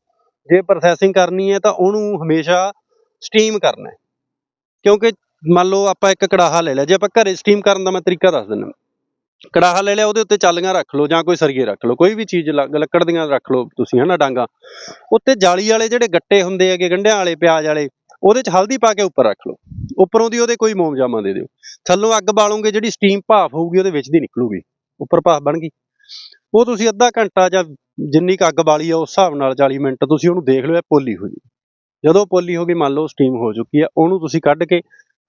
ਜੇ ਪ੍ਰੋਸੈਸਿੰਗ ਕਰਨੀ ਹੈ ਤਾਂ ਉਹਨੂੰ ਹਮੇਸ਼ਾ ਸਟੀਮ ਕਰਨਾ ਹੈ। ਕਿਉਂਕਿ ਮੰਨ ਲਓ ਆਪਾਂ ਇੱਕ ਕੜਾਹਾ ਲੈ ਲਿਆ, ਜੇ ਆਪਾਂ ਘਰੇ ਸਟੀਮ ਕਰਨ ਦਾ ਮੈਂ ਤਰੀਕਾ ਦੱਸ ਦਿੰਦਾ। ਕੜਾਹਾ ਲੈ ਲਿਆ, ਉਹਦੇ ਉੱਤੇ ਚਾਲੀਆਂ ਰੱਖ ਲਓ ਜਾਂ ਕੋਈ ਸਰੀਏ ਰੱਖ ਲਓ, ਕੋਈ ਵੀ ਚੀਜ਼ ਲੱਗ- ਲੱਕੜ ਦੀਆਂ ਰੱਖ ਲਓ ਤੁਸੀਂ ਹਨਾ ਡਾਂਗਾ। ਉੱਤੇ ਜਾਲੀ ਵਾਲੇ ਜਿਹੜੇ ਗੱਟੇ ਹੁੰਦੇ ਹੈਗੇ, ਗੰਢਿਆਂ ਵਾਲੇ, ਪਿਆਜ਼ ਵਾਲੇ, ਉਹਦੇ 'ਚ ਹਲਦੀ ਪਾ ਕੇ ਉੱਪਰ ਰੱਖ ਲਓ। ਉੱਪਰੋਂ ਦੀ ਉਹਦੇ ਕੋਈ ਮੋਮਜਾਮਾ ਦੇ ਦਿਓ। ਥੱਲੋਂ ਅੱਗ ਬਾਲੋਗੇ, ਜਿਹੜੀ ਸਟੀਮ ਭਾਫ ਹੋਊਗੀ, ਉਹਦੇ ਵਿੱਚ ਦੀ ਨਿਕਲੂਗੀ। ਉੱਪਰ ਭਾਫ ਬਣ ਗਈ। ਉਹ ਤੁਸੀਂ ਅੱਧਾ ਘੰਟਾ ਜਾਂ ਜਿੰਨੀ ਕੁ ਅੱਗ ਬਾਲੀ ਆ, ਉਸ ਹਿਸਾਬ ਨਾਲ 40 ਮਿੰਟ ਤੁਸੀਂ ਉਹਨੂੰ ਦੇਖ ਲਿਓ, ਇਹ ਪੋਲੀ ਹੋ ਜੀ ਜਦੋਂ ਪੋਲੀ ਹੋ ਗਈ, ਮੰਨ ਲਓ ਸਟੀਮ ਹੋ ਚੁੱਕੀ ਆ, ਉਹਨੂੰ ਤੁਸੀਂ ਕੱਢ ਕੇ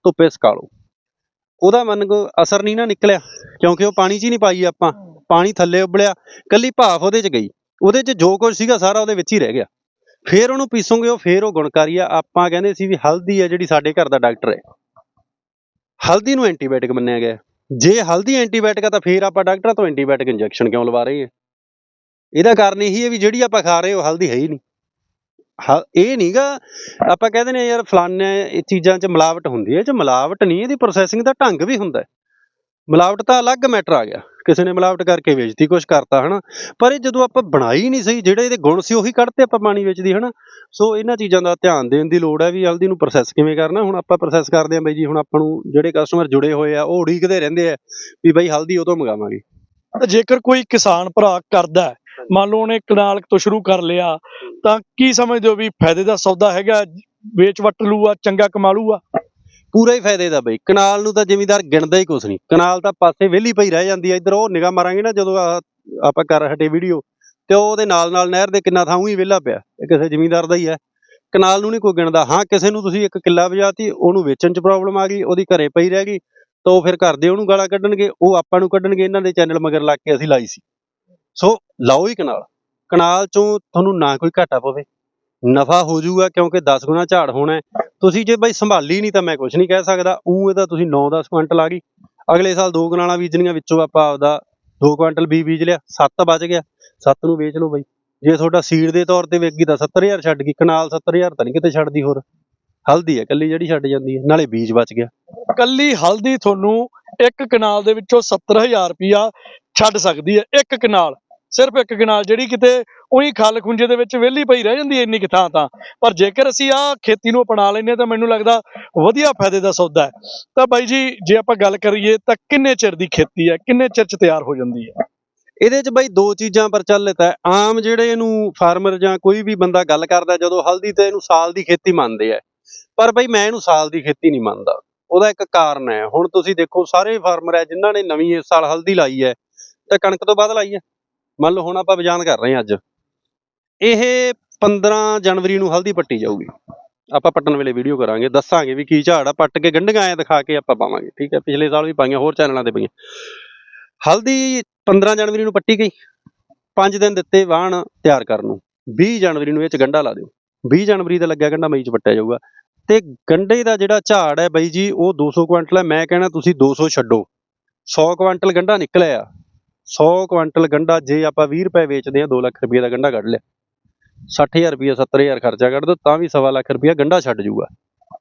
ਧੁੱਪੇ ਸੁਕਾ ਲਓ। ਉਹਦਾ ਮੰਨ ਕੋ ਅਸਰ ਨਹੀਂ ਨਾ ਨਿਕਲਿਆ, ਕਿਉਂਕਿ ਉਹ ਪਾਣੀ 'ਚ ਹੀ ਨਹੀਂ ਪਾਈ ਆਪਾਂ, ਪਾਣੀ ਥੱਲੇ ਉਬਲਿਆ ਕੱਲੀ ਭਾਫ ਉਹਦੇ 'ਚ ਗਈ। ਉਹਦੇ 'ਚ ਜੋ ਕੁਝ ਸੀਗਾ ਸਾਰਾ ਉਹਦੇ ਵਿੱਚ ਹੀ ਰਹਿ ਗਿਆ। ਫੇਰ ਉਹਨੂੰ ਪੀਸੋਗੇ, ਉਹ ਫੇਰ ਉਹ ਗੁਣਕਾਰੀ ਆ। ਆਪਾਂ ਕਹਿੰਦੇ ਸੀ ਵੀ ਹਲਦੀ ਆ ਜਿਹੜੀ ਸਾਡੇ ਘਰ ਦਾ ਡਾਕਟਰ ਹੈ। ਹਲਦੀ ਨੂੰ ਐਂਟੀਬਾਇਓਟਿਕ ਮੰਨਿਆ ਗਿਆ। ਜੇ ਹਲਦੀ ਐਂਟੀਬਾਇਓਟਿਕ ਆ ਤਾਂ ਫੇਰ ਆਪਾਂ ਡਾਕਟਰਾਂ ਤੋਂ ਐਂਟੀਬਾਇਓਟਿਕ ਇੰਜੈਕਸ਼ਨ ਕਿਉਂ ਲਵਾ ਰਹੇ ਹਾਂ ਇਹਦਾ ਕਾਰਨ ਇਹੀ ਹੈ ਵੀ ਜਿਹੜੀ ਆਪਾਂ ਖਾ ਰਹੇ, ਉਹ ਹਲਦੀ ਹੈ ਹੀ ਨਹੀਂ। ਹ- ਇਹ ਨਹੀਂਗਾ ਆਪਾਂ ਕਹਿੰਦੇ ਨੇ ਯਾਰ ਫਲਾਨੇ ਚੀਜ਼ਾਂ 'ਚ ਮਿਲਾਵਟ ਹੁੰਦੀ ਹੈ ਇਹ 'ਚ ਮਿਲਾਵਟ ਨਹੀਂ ਇਹਦੀ ਪ੍ਰੋਸੈਸਿੰਗ ਦਾ ਢੰਗ ਵੀ ਹੁੰਦਾ ਹੈ। ਮਿਲਾਵਟ ਤਾਂ ਅਲੱਗ ਮੈਟਰ ਆ ਗਿਆ, ਕਿਸੇ ਨੇ ਮਿਲਾਵਟ ਕਰਕੇ ਵੇਚਤੀ ਕੁਝ ਕਰਤਾ, ਹਨਾ। ਪਰ ਇਹ ਜਦੋਂ ਆਪਾਂ ਬਣਾਈ ਨਹੀਂ ਸਹੀ, ਜਿਹੜੇ ਇਹਦੇ ਗੁਣ ਸੀ ਉਹੀ ਕੱਢਤੇ ਆਪਾਂ ਪਾਣੀ ਵੇਚਦੀ ਦੀ ਹਨਾ। ਸੋ ਇਹਨਾਂ ਚੀਜ਼ਾਂ ਦਾ ਧਿਆਨ ਦੇਣ ਦੀ ਲੋੜ ਹੈ ਵੀ ਹਲਦੀ ਨੂੰ ਪ੍ਰੋਸੈਸ ਕਿਵੇਂ ਕਰਨਾ, ਹੁਣ ਆਪਾਂ ਪ੍ਰੋਸੈਸ ਕਰਦੇ ਆਂ ਬਾਈ ਜੀ, ਹੁਣ ਆਪਾਂ ਨੂੰ ਜਿਹੜੇ ਕਸਟਮਰ ਜੁੜੇ ਹੋਏ ਆ, ਉਹ ਉਡੀਕਦੇ ਰਹਿੰਦੇ ਆ ਵੀ ਬਈ ਹਲਦੀ ਉਦੋਂ ਤੋਂ ਮੰਗਾਵਾਂਗੇ। ਜੇਕਰ ਕੋਈ ਕਿਸਾਨ ਭਰਾ ਕਰਦਾ ਮੰਨ ਲਓ ਉਹਨੇ ਕਨਾਲ ਤੋਂ ਸ਼ੁਰੂ ਕਰ ਲਿਆ ਤਾਂ ਕੀ ਸਮਝਦੇ ਹੋ ਵੀ ਫਾਇਦੇ ਦਾ ਸੌਦਾ ਹੈਗਾ ਵੇਚ ਵਟ ਲੂਆ ਚੰਗਾ ਕਮਾ ਲੂਆ ਪੂਰਾ ਹੀ ਫਾਇਦੇ ਦਾ ਬਈ ਕਨਾਲ ਨੂੰ ਤਾਂ ਜ਼ਿਮੀਦਾਰ ਗਿਣਦਾ ਹੀ ਕੁਛ ਨਹੀਂ। ਕਨਾਲ ਤਾਂ ਪਾਸੇ ਵਿਹਲੀ ਪਈ ਰਹਿ ਜਾਂਦੀ ਹੈ ਇੱਧਰ ਉਹ ਨਿਗਾਹ ਮਾਰਾਂਗੇ ਨਾ ਜਦੋਂ ਆਪਾਂ ਕਰ ਹਟੇ ਵੀਡੀਓ ਤੇ ਉਹਦੇ ਨਾਲ ਨਾਲ ਨਹਿਰ ਦੇ ਕਿੰਨਾ ਥਾਂ ਹੀ ਵਿਹਲਾ ਪਿਆ ਇਹ ਕਿਸੇ ਜ਼ਿਮੀਦਾਰ ਦਾ ਹੀ ਹੈ। ਕਨਾਲ ਨੂੰ ਨਹੀਂ ਕੋਈ ਗਿਣਦਾ ਹਾਂ ਕਿਸੇ ਨੂੰ ਤੁਸੀਂ ਇੱਕ ਕਿੱਲਾ ਵਜਾਤੀ ਉਹਨੂੰ ਵੇਚਣ 'ਚ ਪ੍ਰੋਬਲਮ ਆ ਗਈ ਉਹਦੀ ਘਰੇ ਪਈ ਰਹਿ ਗਈ ਤਾਂ ਉਹ ਫਿਰ ਘਰ ਦੇ ਉਹਨੂੰ ਗਾਲਾਂ ਕੱਢਣਗੇ ਉਹ ਆਪਾਂ ਨੂੰ ਕੱਢਣਗੇ ਇਹਨਾਂ ਦੇ ਚੈਨਲ ਮਗਰ ਲੱਗ ਕੇ ਅਸੀਂ ਲਾਈ ਸੀ। ਸੋ ਲਾਓ ਹੀ ਕਨਾਲ। ਕਨਾਲ ਚੋਂ ਤੁਹਾਨੂੰ ਨਾ ਕੋਈ ਘਾਟਾ ਪਵੇ। ਨਫਾ ਹੋ ਜਾਊਗਾ ਕਿਉਂਕਿ 10 ਗੁਣਾ ਝਾੜ ਹੋਣਾ ਤੁਸੀਂ ਜੇ ਬਾਈ ਸੰਭਾਲੀ ਨਹੀਂ ਤਾਂ ਮੈਂ ਕੁਝ ਨਹੀਂ ਕਹਿ ਸਕਦਾ। ਉਹ ਇਹਦਾ ਤੁਸੀਂ 9-10 ਕੁਇੰਟਲ ਆ ਗਈ। ਅਗਲੇ ਸਾਲ ਦੋ ਕਨਾਲਾਂ ਬੀਜਣੀਆਂ, ਵਿੱਚੋਂ ਆਪਾਂ ਆਪਦਾ 2 ਕੁਇੰਟਲ ਬੀ ਬੀਜ ਲਿਆ। 7 ਬਚ ਗਿਆ। 7 ਨੂੰ ਵੇਚ ਲਓ ਬਾਈ। ਜੇ ਤੁਹਾਡਾ ਸੀਡ ਦੇ ਤੌਰ ਤੇ ਵੇਗੀ ਤਾਂ 70000 ਛੱਡ ਗਈ। ਕਨਾਲ 70000 ਤਾਂ ਨਹੀਂ ਕਿਤੇ ਛੱਡਦੀ ਹੋਰ। ਹਲਦੀ ਹੈ, ਕੱਲੀ ਜਿਹੜੀ ਛੱਡ ਜਾਂਦੀ ਹੈ। ਨਾਲੇ ਬੀਜ ਬਚ ਗਿਆ। ਕੱਲੀ ਹਲਦੀ ਤੁਹਾਨੂੰ ਇੱਕ ਕਨਾਲ ਦੇ ਵਿੱਚੋਂ 70000 ਰੁਪਇਆ ਛੱਡ ਸਕਦੀ ਹੈ। ਇੱਕ ਕਨਾਲ। ਸਿਰਫ ਇੱਕ ਕਨਾਲ, ਜਿਹੜੀ ਕਿਤੇ ਉਹੀ ਖਲ ਖੁੰਝੇ ਦੇ ਵਿੱਚ ਵਿਹਲੀ ਪਈ ਰਹਿ ਜਾਂਦੀ ਹੈ ਇੰਨੀ ਕੁ ਥਾਂ ਤਾਂ। ਪਰ ਜੇਕਰ ਅਸੀਂ ਆਹ ਖੇਤੀ ਨੂੰ ਅਪਣਾ ਲੈਂਦੇ ਹਾਂ ਤਾਂ ਮੈਨੂੰ ਲੱਗਦਾ ਵਧੀਆ ਫਾਇਦੇ ਦਾ ਸੌਦਾ ਹੈ। ਤਾਂ ਬਾਈ ਜੀ, ਜੇ ਆਪਾਂ ਗੱਲ ਕਰੀਏ ਤਾਂ ਕਿੰਨੇ ਚਿਰ ਦੀ ਖੇਤੀ ਹੈ? ਕਿੰਨੇ ਚਿਰ ਚ ਤਿਆਰ ਹੋ ਜਾਂਦੀ ਹੈ? ਇਹਦੇ 'ਚ ਬਈ ਦੋ ਚੀਜ਼ਾਂ ਪ੍ਰਚਲਿਤ ਹੈ। ਆਮ ਜਿਹੜੇ ਇਹਨੂੰ ਫਾਰਮਰ ਜਾਂ ਕੋਈ ਵੀ ਬੰਦਾ ਗੱਲ ਕਰਦਾ, ਜਦੋਂ ਹਲਦੀ ਤੇ ਇਹਨੂੰ ਸਾਲ ਦੀ ਖੇਤੀ ਮੰਨਦੇ ਆ। ਪਰ ਬਈ ਮੈਂ ਇਹਨੂੰ ਸਾਲ ਦੀ ਖੇਤੀ ਨਹੀਂ ਮੰਨਦਾ। ਉਹਦਾ ਇੱਕ ਕਾਰਨ ਹੈ। ਹੁਣ ਤੁਸੀਂ ਦੇਖੋ, ਸਾਰੇ ਫਾਰਮਰ ਹੈ ਜਿਨ੍ਹਾਂ ਨੇ ਨਵੀਂ ਇਸ ਸਾਲ ਹਲਦੀ ਲਾਈ ਹੈ। ਤੇ ਕਣਕ ਤੋਂ ਬਾਅਦ ਲਾਈ ਹੈ। ਮੰਨ ਲਓ ਹੁਣ ਆਪਾਂ ਬਿਆਨ ਕਰ ਰਹੇ ਹਾਂ ਅੱਜ। ਇਹ 15 ਜਨਵਰੀ ਨੂੰ ਹਲਦੀ ਪੱਟੀ ਜਾਊਗੀ। ਆਪਾਂ ਪੱਟਣ ਵੇਲੇ ਵੀਡੀਓ ਕਰਾਂਗੇ, ਦੱਸਾਂਗੇ ਵੀ ਕੀ ਝਾੜ ਆ, ਪੱਟ ਕੇ ਗੰਢੀਆਂ ਐ ਦਿਖਾ ਕੇ ਆਪਾਂ ਪਾਵਾਂਗੇ, ਠੀਕ ਹੈ? ਪਿਛਲੇ ਸਾਲ ਵੀ ਪਾਈਆਂ, ਹੋਰ ਚੈਨਲਾਂ ਤੇ ਪਈਆਂ। ਹਲਦੀ 15 ਜਨਵਰੀ ਨੂੰ ਪੱਟੀ ਗਈ। 5 ਦਿਨ ਦਿੱਤੇ ਵਾਹਣ ਤਿਆਰ ਕਰਨ ਨੂੰ। 20 ਜਨਵਰੀ ਨੂੰ ਇਹ ਚ ਗੰਢਾ ਲਾ ਦਿਓ। 20 ਜਨਵਰੀ ਦਾ ਲੱਗਿਆ ਗੰਢਾ, ਮਈ ਚ ਪੱਟਿਆ ਜਾਊਗਾ। ਤੇ ਗੰਢੇ ਦਾ ਜਿਹੜਾ ਝਾੜ ਹੈ ਬਾਈ ਜੀ, ਉਹ 200 ਕੁਇੰਟਲ ਹੈ। ਮੈਂ ਕਹਿਣਾ ਤੁਸੀਂ 200 ਛੱਡੋ। 100 ਕੁਇੰਟਲ ਗੰਢਾ ਨਿਕਲਿਆ। 100 ਕੁਇੰਟਲ ਗੰਢਾ ਜੇ ਆਪਾਂ 20 ਰੁਪਏ ਵੇਚਦੇ ਆ 2 ਲੱਖ ਰੁਪਏ ਦਾ ਗੰਢਾ ਕੱਢ ਲਿਆ। 60000 ਰੁਪਏ 70000 ਖਰਚਾ ਕੱਢ ਦੋ, ਤਾਂ ਵੀ ਸਵਾ ਲੱਖ ਰੁਪਏ ਗੰਢਾ ਛੱਡ ਜੂਗਾ।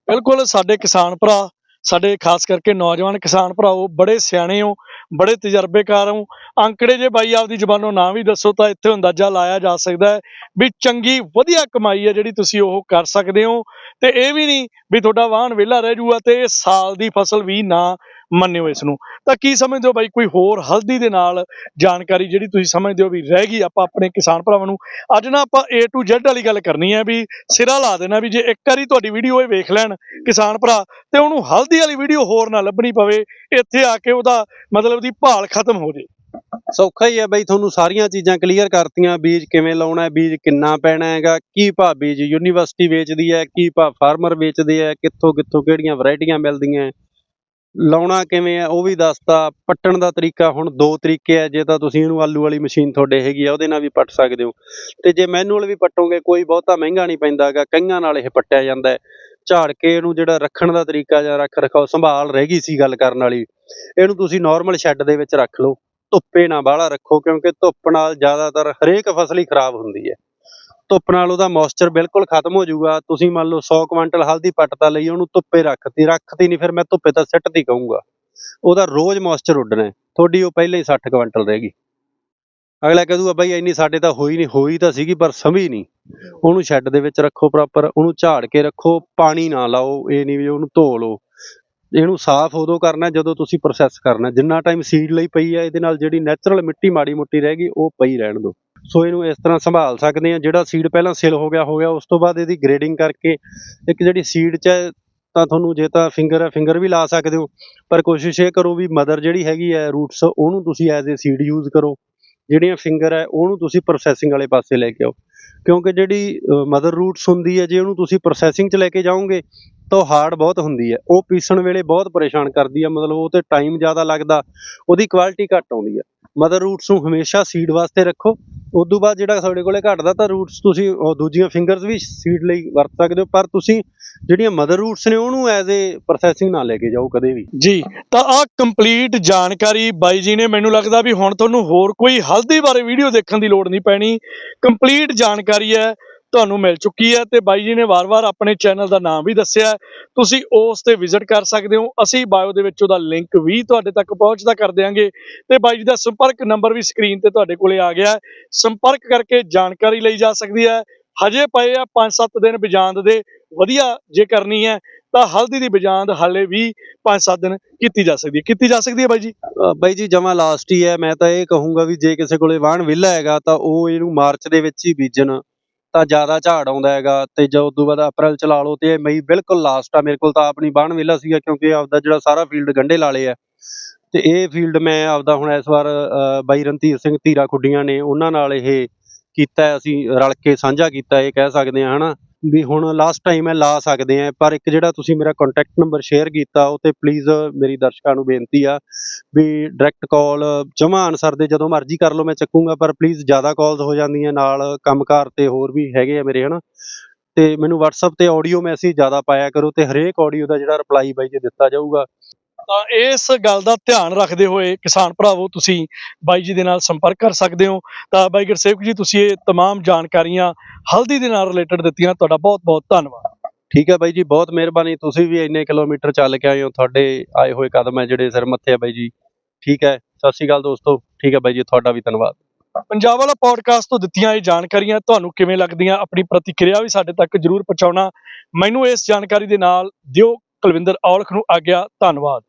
ਬਿਲਕੁਲ, ਸਾਡੇ ਕਿਸਾਨ ਭਰਾ, ਸਾਡੇ ਖਾਸ ਕਰਕੇ ਨੌਜਵਾਨ ਕਿਸਾਨ ਭਰਾਓ ਬੜੇ ਸਿਆਣੇ ਹੋ, ਬੜੇ ਤਜਰਬੇਕਾਰ ਹੋ। ਅੰਕੜੇ ਜੇ ਬਾਈ, ਆਪਦੀ ਜ਼ਬਾਨੋਂ ਨਾ ਵੀ ਦੱਸੋ ਤਾਂ ਇੱਥੇ ਅੰਦਾਜ਼ਾ ਲਾਇਆ ਜਾ ਸਕਦਾ ਹੈ ਵੀ ਚੰਗੀ, ਵਧੀਆ ਕਮਾਈ ਹੈ ਜਿਹੜੀ ਤੁਸੀਂ ਉਹ ਕਰ ਸਕਦੇ ਹੋ। ਤੇ ਇਹ ਵੀ ਨਹੀਂ ਵੀ ਤੁਹਾਡਾ ਵਾਹਨ ਵਿਹਲਾ ਰਹਿ ਜੂਗਾ ਤੇ ਇਹ ਸਾਲ ਦੀ ਫਸਲ ਵੀ ਨਾ ਮੰਨਿਓ ਇਸ ਨੂੰ ਤਾਂ ਕੀ ਸਮਝਦੇ ਹੋ ਬਾਈ, ਕੋਈ ਹੋਰ ਹਲਦੀ ਦੇ ਨਾਲ ਜਾਣਕਾਰੀ ਜਿਹੜੀ ਤੁਸੀਂ ਸਮਝਦੇ ਹੋ ਵੀ ਰਹਿ ਗਈ ਆਪਾਂ ਆਪਣੇ ਕਿਸਾਨ ਭਰਾਵਾਂ ਨੂੰ? ਅੱਜ ਨਾ ਆਪਾਂ A to Z ਵਾਲੀ ਗੱਲ ਕਰਨੀ ਹੈ ਵੀ ਸਿਰਾ ਲਾ ਦੇਣਾ ਵੀ ਜੇ ਇੱਕ ਵਾਰੀ ਤੁਹਾਡੀ ਵੀਡੀਓ ਇਹ ਵੇਖ ਲੈਣ ਕਿਸਾਨ ਭਰਾ, ਤੇ ਉਹਨੂੰ ਹਲਦੀ ਵਾਲੀ ਵੀਡੀਓ ਹੋਰ ਨਾ ਲੱਭਣੀ ਪਵੇ, ਇੱਥੇ ਆ ਕੇ ਉਹਦਾ ਮਤਲਬ ਦੀ ਭਾਲ ਖਤਮ ਹੋ ਜੇ। ਸੌਖਾ ਹੀ ਹੈ ਬਈ, ਤੁਹਾਨੂੰ ਸਾਰੀਆਂ ਚੀਜ਼ਾਂ ਕਲੀਅਰ ਕਰਤੀਆਂ, ਬੀਜ ਕਿਵੇਂ ਲਾਉਣਾ ਹੈ, ਬੀਜ ਕਿੰਨਾ ਪੈਣਾ ਹੈਗਾ, ਕੀ ਭਾਅ ਬੀਜ ਯੂਨੀਵਰਸਿਟੀ ਵੇਚਦੀ ਹੈ, ਕੀ ਭਾਅ ਫਾਰਮਰ ਵੇਚਦੇ ਹੈ ਕਿੱਥੋਂ ਕਿੱਥੋਂ ਕਿਹੜੀਆਂ ਵੈਰਾਈਟੀਆਂ ਮਿਲਦੀਆਂ ਲਾਉਣਾ ਕਿਵੇਂ ਹੈ ਉਹ ਵੀ ਦੱਸਤਾ। ਪੱਟਣ ਦਾ ਤਰੀਕਾ ਹੁਣ ਦੋ ਤਰੀਕੇ ਹੈ ਜੇ ਤਾਂ ਤੁਸੀਂ ਇਹਨੂੰ ਆਲੂ ਵਾਲੀ ਮਸ਼ੀਨ ਤੁਹਾਡੇ ਹੈਗੀ ਆ, ਉਹਦੇ ਨਾਲ ਵੀ ਪੱਟ ਸਕਦੇ ਹੋ। ਤੇ ਜੇ ਮੈਨੂਅਲ ਵੀ ਪੱਟੋਗੇ, ਕੋਈ ਬਹੁਤਾ ਮਹਿੰਗਾ ਨਹੀਂ ਪੈਂਦਾਗਾ ਕਈਆਂ ਨਾਲ ਇਹ ਪੱਟਿਆ ਜਾਂਦਾ ਹੈ। ਝਾੜ ਕੇ ਇਹਨੂੰ ਜਿਹੜਾ ਰੱਖਣ ਦਾ ਤਰੀਕਾ ਜਾਂ ਰੱਖ ਰਖਾਓ, ਸੰਭਾਲ ਰਹਿ ਗਈ ਸੀ ਗੱਲ ਕਰਨ ਵਾਲੀ। ਇਹਨੂੰ ਤੁਸੀਂ ਨਾਰਮਲ ਸ਼ੈੱਡ ਦੇ ਵਿੱਚ ਰੱਖ ਲਓ। ਧੁੱਪੇ ਨਾ ਬਾਹਲਾ ਰੱਖੋ, ਕਿਉਂਕਿ ਧੁੱਪ ਨਾਲ ਜ਼ਿਆਦਾਤਰ ਹਰੇਕ ਫਸਲ ਹੀ ਖਰਾਬ ਹੁੰਦੀ ਹੈ। ਧੁੱਪ ਨਾਲ ਉਹਦਾ ਮੋਇਸਚਰ ਬਿਲਕੁਲ ਖਤਮ ਹੋ ਜਾਊਗਾ। ਤੁਸੀਂ ਮੰਨ ਲਓ 100 ਕੁਇੰਟਲ ਹਲਦੀ ਪੱਟ ਤਾਂ ਲਈ ਉਹਨੂੰ ਧੁੱਪੇ ਰੱਖਤੀ। ਰੱਖਤੀ ਨਹੀਂ ਫਿਰ ਮੈਂ ਧੁੱਪੇ ਤਾਂ ਸਿੱਟਦੀ ਕਹੂੰਗਾ। ਉਹਦਾ ਰੋਜ਼ ਮੋਇਸਚਰ ਉੱਡਣਾ ਤੁਹਾਡੀ ਉਹ ਪਹਿਲਾਂ ਹੀ 60 ਕੁਇੰਟਲ ਰਹਿ ਗਈ। ਅਗਲਾ ਕਹਿ ਬਾਈ ਇੰਨੀ ਸਾਡੇ ਤਾਂ ਹੋਈ ਨਹੀਂ, ਹੋਈ ਤਾਂ ਸੀਗੀ ਪਰ ਸਮੀ ਨਹੀਂ। ਉਹਨੂੰ ਸ਼ੈੱਡ ਦੇ ਵਿੱਚ ਰੱਖੋ ਪ੍ਰੋਪਰ ਉਹਨੂੰ ਝਾੜ ਕੇ ਰੱਖੋ, ਪਾਣੀ ਨਾ ਲਾਓ, ਇਹ ਨਹੀਂ ਵੀ ਉਹਨੂੰ ਧੋ ਲਓ। ਇਹਨੂੰ ਸਾਫ਼ ਉਦੋਂ ਕਰਨਾ ਜਦੋਂ ਤੁਸੀਂ ਪ੍ਰੋਸੈਸ ਕਰਨਾ। ਜਿੰਨਾ ਟਾਈਮ ਸੀਡ ਲਈ ਪਈ ਹੈ ਇਹਦੇ ਨਾਲ ਜਿਹੜੀ ਨੈਚੁਰਲ ਮਿੱਟੀ ਮਾੜੀ ਮੋਟੀ ਰਹਿ ਗਈ, ਉਹ ਪਈ ਰਹਿਣ ਦਿਓ। ਸੋ ਇਹਨੂੰ ਇਸ ਤਰ੍ਹਾਂ ਸੰਭਾਲ ਸਕਦੇ ਆ ਜਿਹੜਾ ਸੀਡ ਪਹਿਲਾਂ ਸਿਲ ਹੋ ਗਿਆ ਹੋ ਗਿਆ ਉਸ ਤੋਂ ਬਾਅਦ ਇਹਦੀ ਗ੍ਰੇਡਿੰਗ ਕਰਕੇ ਇੱਕ ਜਿਹੜੀ ਸੀਡ 'ਚ ਹੈ, ਤਾਂ ਤੁਹਾਨੂੰ ਜੇ ਤਾਂ ਫਿੰਗਰ ਹੈ ਫਿੰਗਰ ਵੀ ਲਾ ਸਕਦੇ ਹੋ। ਪਰ ਕੋਸ਼ਿਸ਼ ਇਹ ਕਰੋ ਵੀ ਮਦਰ ਜਿਹੜੀ ਹੈਗੀ ਹੈ ਰੂਟਸ ਉਹਨੂੰ ਤੁਸੀਂ ਐਜ਼ ਅ ਸੀਡ ਯੂਜ਼ ਕਰੋ। ਜਿਹੜੀਆਂ ਫਿੰਗਰ ਹੈ ਉਹਨੂੰ ਤੁਸੀਂ ਪ੍ਰੋਸੈਸਿੰਗ ਵਾਲੇ ਪਾਸੇ ਲੈ ਕੇ ਆਓ। ਕਿਉਂਕਿ ਜਿਹੜੀ ਮਦਰ ਰੂਟਸ ਹੁੰਦੀ ਹੈ ਜੇ ਉਹਨੂੰ ਤੁਸੀਂ ਪ੍ਰੋਸੈਸਿੰਗ 'ਚ ਲੈ ਕੇ ਜਾਓਗੇ ਤਾਂ ਉਹ ਹਾਰਡ ਬਹੁਤ ਹੁੰਦੀ ਹੈ। ਉਹ ਪੀਸਣ ਵੇਲੇ ਬਹੁਤ ਪਰੇਸ਼ਾਨ ਕਰਦੀ ਹੈ। ਮਤਲਬ ਉਹ ਤੇ ਟਾਈਮ ਜ਼ਿਆਦਾ ਲੱਗਦਾ, ਉਹਦੀ ਕੁਆਲਿਟੀ ਘੱਟ ਆਉਂਦੀ ਹੈ। ਮਦਰ ਰੂਟਸ ਨੂੰ ਹਮੇਸ਼ਾ ਸੀਡ ਵਾਸਤੇ ਰੱਖੋ। ਉਸ ਤੋਂ ਬਾਅਦ ਜਿਹੜਾ ਤੁਹਾਡੇ ਕੋਲੇ ਘਟਦਾ ਤਾਂ ਰੂਟਸ ਤੁਸੀਂ ਦੂਜੀਆਂ ਫਿੰਗਰਸ ਵੀ ਸੀਡ ਲਈ ਵਰਤ ਸਕਦੇ ਹੋ। ਪਰ ਤੁਸੀਂ ਜਿਹੜੀਆਂ ਮਦਰ ਰੂਟਸ ਨੇ ਉਹਨੂੰ ਐਜ਼ ਏ ਪ੍ਰੋਸੈਸਿੰਗ ਨਾ ਲੈ ਕੇ ਜਾਓ ਕਦੇ ਵੀ। ਜੀ, ਤਾਂ ਆਹ ਕੰਪਲੀਟ ਜਾਣਕਾਰੀ ਬਾਈ ਜੀ ਨੇ। ਮੈਨੂੰ ਲੱਗਦਾ ਵੀ ਹੁਣ ਤੁਹਾਨੂੰ ਹੋਰ ਕੋਈ ਹਲਦੀ ਬਾਰੇ ਵੀਡੀਓ ਦੇਖਣ ਦੀ ਲੋੜ ਨਹੀਂ ਪੈਣੀ। ਕੰਪਲੀਟ ਜਾਣਕਾਰੀ ਹੈ। ਤੁਹਾਨੂੰ ਮਿਲ ਚੁੱਕੀ ਹੈ ਤੇ ਬਾਈ ਜੀ ਨੇ ਵਾਰ-ਵਾਰ ਆਪਣੇ ਚੈਨਲ ਦਾ ਨਾਮ ਵੀ ਦੱਸਿਆ ਤੁਸੀਂ ਉਸ ਤੇ ਵਿਜ਼ਿਟ ਕਰ ਸਕਦੇ ਹੋ। ਅਸੀਂ ਬਾਇਓ ਦੇ ਵਿੱਚ ਉਹਦਾ ਲਿੰਕ ਵੀ ਤੁਹਾਡੇ ਤੱਕ ਪਹੁੰਚਦਾ ਕਰ ਦਿਆਂਗੇ। ਤੇ ਬਾਈ ਜੀ ਦਾ ਸੰਪਰਕ ਨੰਬਰ ਵੀ ਸਕਰੀਨ ਤੇ ਤੁਹਾਡੇ ਕੋਲੇ ਆ ਗਿਆ ਸੰਪਰਕ ਕਰਕੇ ਜਾਣਕਾਰੀ ਲਈ ਜਾ ਸਕਦੀ ਹੈ। ਹਜੇ ਪਏ ਆ 5-7 ਦਿਨ ਬਿਜਾਂਦ ਦੇ। ਵਧੀਆ ਜੇ ਕਰਨੀ ਹੈ ਤਾਂ ਹਲਦੀ ਦੀ ਬਿਜਾਂਦ ਹਾਲੇ ਵੀ 5-7 ਦਿਨ ਕੀਤੀ ਜਾ ਸਕਦੀ ਹੈ। ਕੀਤੀ ਜਾ ਸਕਦੀ ਹੈ ਬਾਈ ਜੀ? ਬਾਈ ਜੀ, ਜਮਾ ਲਾਸਟ ਹੀ ਹੈ। ਮੈਂ ਤਾਂ ਇਹ ਕਹੂੰਗਾ ਵੀ ਜੇ ਕਿਸੇ ਕੋਲੇ ਵਾਹਣ ਵਿਹਲਾ ਹੈਗਾ ਤਾਂ ਉਹ ਇਹਨੂੰ ਮਾਰਚ ਦੇ ਵਿੱਚ ਹੀ ਬੀਜਣ। ਤਾਂ ਜ਼ਿਆਦਾ ਝਾੜ ਆਉਂਦਾ ਹੈਗਾ ਤੇ ਜੋ ਉਦੋਂ ਬਾਅਦ ਅਪ੍ਰੈਲ ਚ ਲਾ ਲਓ ਤੇ ਇਹ ਮਈ ਬਿਲਕੁਲ ਲਾਸਟ ਆ ਮੇਰੇ ਕੋਲ ਤਾਂ ਆਪਣੀ ਬਾਣ ਵੇਲਾ ਸੀਗਾ ਕਿਉਂਕਿ ਆਪਦਾ ਜਿਹੜਾ ਸਾਰਾ ਫੀਲਡ ਗੰਢੇ ਲਾਲੇ ਆ। ਤੇ ਇਹ ਫੀਲਡ ਮੈਂ ਆਪਦਾ ਹੁਣ ਇਸ ਵਾਰ ਅ, ਬਾਈ ਰਣਧੀਰ ਸਿੰਘ ਧੀਰਾ ਖੁੱਡੀਆਂ ਨੇ ਉਹਨਾਂ ਨਾਲ ਇਹ ਕੀਤਾ ਅਸੀਂ ਰਲ ਕੇ ਸਾਂਝਾ ਕੀਤਾ ਇਹ ਕਹਿ ਸਕਦੇ ਆ ਹਨਾ। ਵੀ ਹੁਣ ਲਾਸਟ ਟਾਈਮ ਹੈ ਲਾ ਸਕਦੇ ਆ ਪਰ ਇੱਕ ਜਿਹੜਾ ਤੁਸੀਂ ਮੇਰਾ ਕੰਟੈਕਟ ਨੰਬਰ ਸ਼ੇਅਰ ਕੀਤਾ ਉਹ ਤੇ ਪਲੀਜ਼ ਮੇਰੀ ਦਰਸ਼ਕਾਂ ਨੂੰ ਬੇਨਤੀ ਆ ਵੀ ਡਾਇਰੈਕਟ ਕਾਲ ਜਮਾ ਆਨਸਰ ਦੇ ਜਦੋਂ ਮਰਜ਼ੀ ਕਰ ਲਓ, ਮੈਂ ਚੱਕੂੰਗਾ, ਪਰ ਪਲੀਜ਼ ਜ਼ਿਆਦਾ ਕਾਲਸ ਹੋ ਜਾਂਦੀਆਂ, ਨਾਲ ਕੰਮਕਾਰ ਤੇ ਹੋਰ ਵੀ ਹੈਗੇ ਆ ਮੇਰੇ, ਹਨਾ? ਤੇ ਮੈਨੂੰ WhatsApp ਤੇ ਆਡੀਓ ਮੈਸੇਜ ਜ਼ਿਆਦਾ ਪਾਇਆ ਕਰੋ, ਤੇ ਹਰੇਕ ਆਡੀਓ ਦਾ ਜਿਹੜਾ ਰਿਪਲਾਈ ਬਾਈ ਜੀ ਦਿੱਤਾ ਜਾਊਗਾ। ਤਾਂ ਇਸ ਗੱਲ ਦਾ ਧਿਆਨ ਰੱਖਦੇ ਹੋਏ ਕਿਸਾਨ ਭਰਾਵੋ ਤੁਸੀਂ ਬਾਈ ਜੀ ਦੇ ਨਾਲ ਸੰਪਰਕ ਕਰ ਸਕਦੇ ਹੋ ਤਾਂ ਬਾਈ ਗੁਰਸੇਵਕ ਜੀ ਤੁਸੀਂ ਇਹ तमाम ਜਾਣਕਾਰੀਆਂ ਹਲਦੀ ਦੇ ਨਾਲ ਰਿਲੇਟਡ ਦਿੱਤੀਆਂ ਤੁਹਾਡਾ ਬਹੁਤ ਬਹੁਤ ਧੰਨਵਾਦ ਠੀਕ ਹੈ ਬਾਈ ਜੀ ਬਹੁਤ ਮਿਹਰਬਾਨੀ ਤੁਸੀਂ ਵੀ ਇੰਨੇ ਕਿਲੋਮੀਟਰ ਚੱਲ ਕੇ ਆਏ ਹੋ ਤੁਹਾਡੇ ਆਏ ਹੋਏ ਕਦਮ ਹੈ ਜਿਹੜੇ ਸਿਰ ਮੱਥੇ ਆ ਬਾਈ ਜੀ ਠੀਕ ਹੈ ਸਤਿ ਸ਼੍ਰੀ ਅਕਾਲ ਦੋਸਤੋ ਠੀਕ ਹੈ ਬਾਈ ਜੀ ਤੁਹਾਡਾ ਵੀ ਧੰਨਵਾਦ ਪੰਜਾਬ ਵਾਲਾ ਪੋਡਕਾਸਟ ਤੋਂ ਦਿੱਤੀਆਂ ਇਹ ਜਾਣਕਾਰੀਆਂ ਤੁਹਾਨੂੰ ਕਿਵੇਂ ਲੱਗਦੀਆਂ ਆਪਣੀ ਪ੍ਰਤੀਕਿਰਿਆ ਵੀ ਸਾਡੇ ਤੱਕ ਜਰੂਰ ਪਹੁੰਚਾਉਣਾ ਮੈਨੂੰ ਇਸ ਜਾਣਕਾਰੀ ਦੇ ਨਾਲ ਦਿਓ ਕੁਲਵਿੰਦਰ ਔਲਖ ਨੂੰ ਆਗਿਆ ਧੰਨਵਾਦ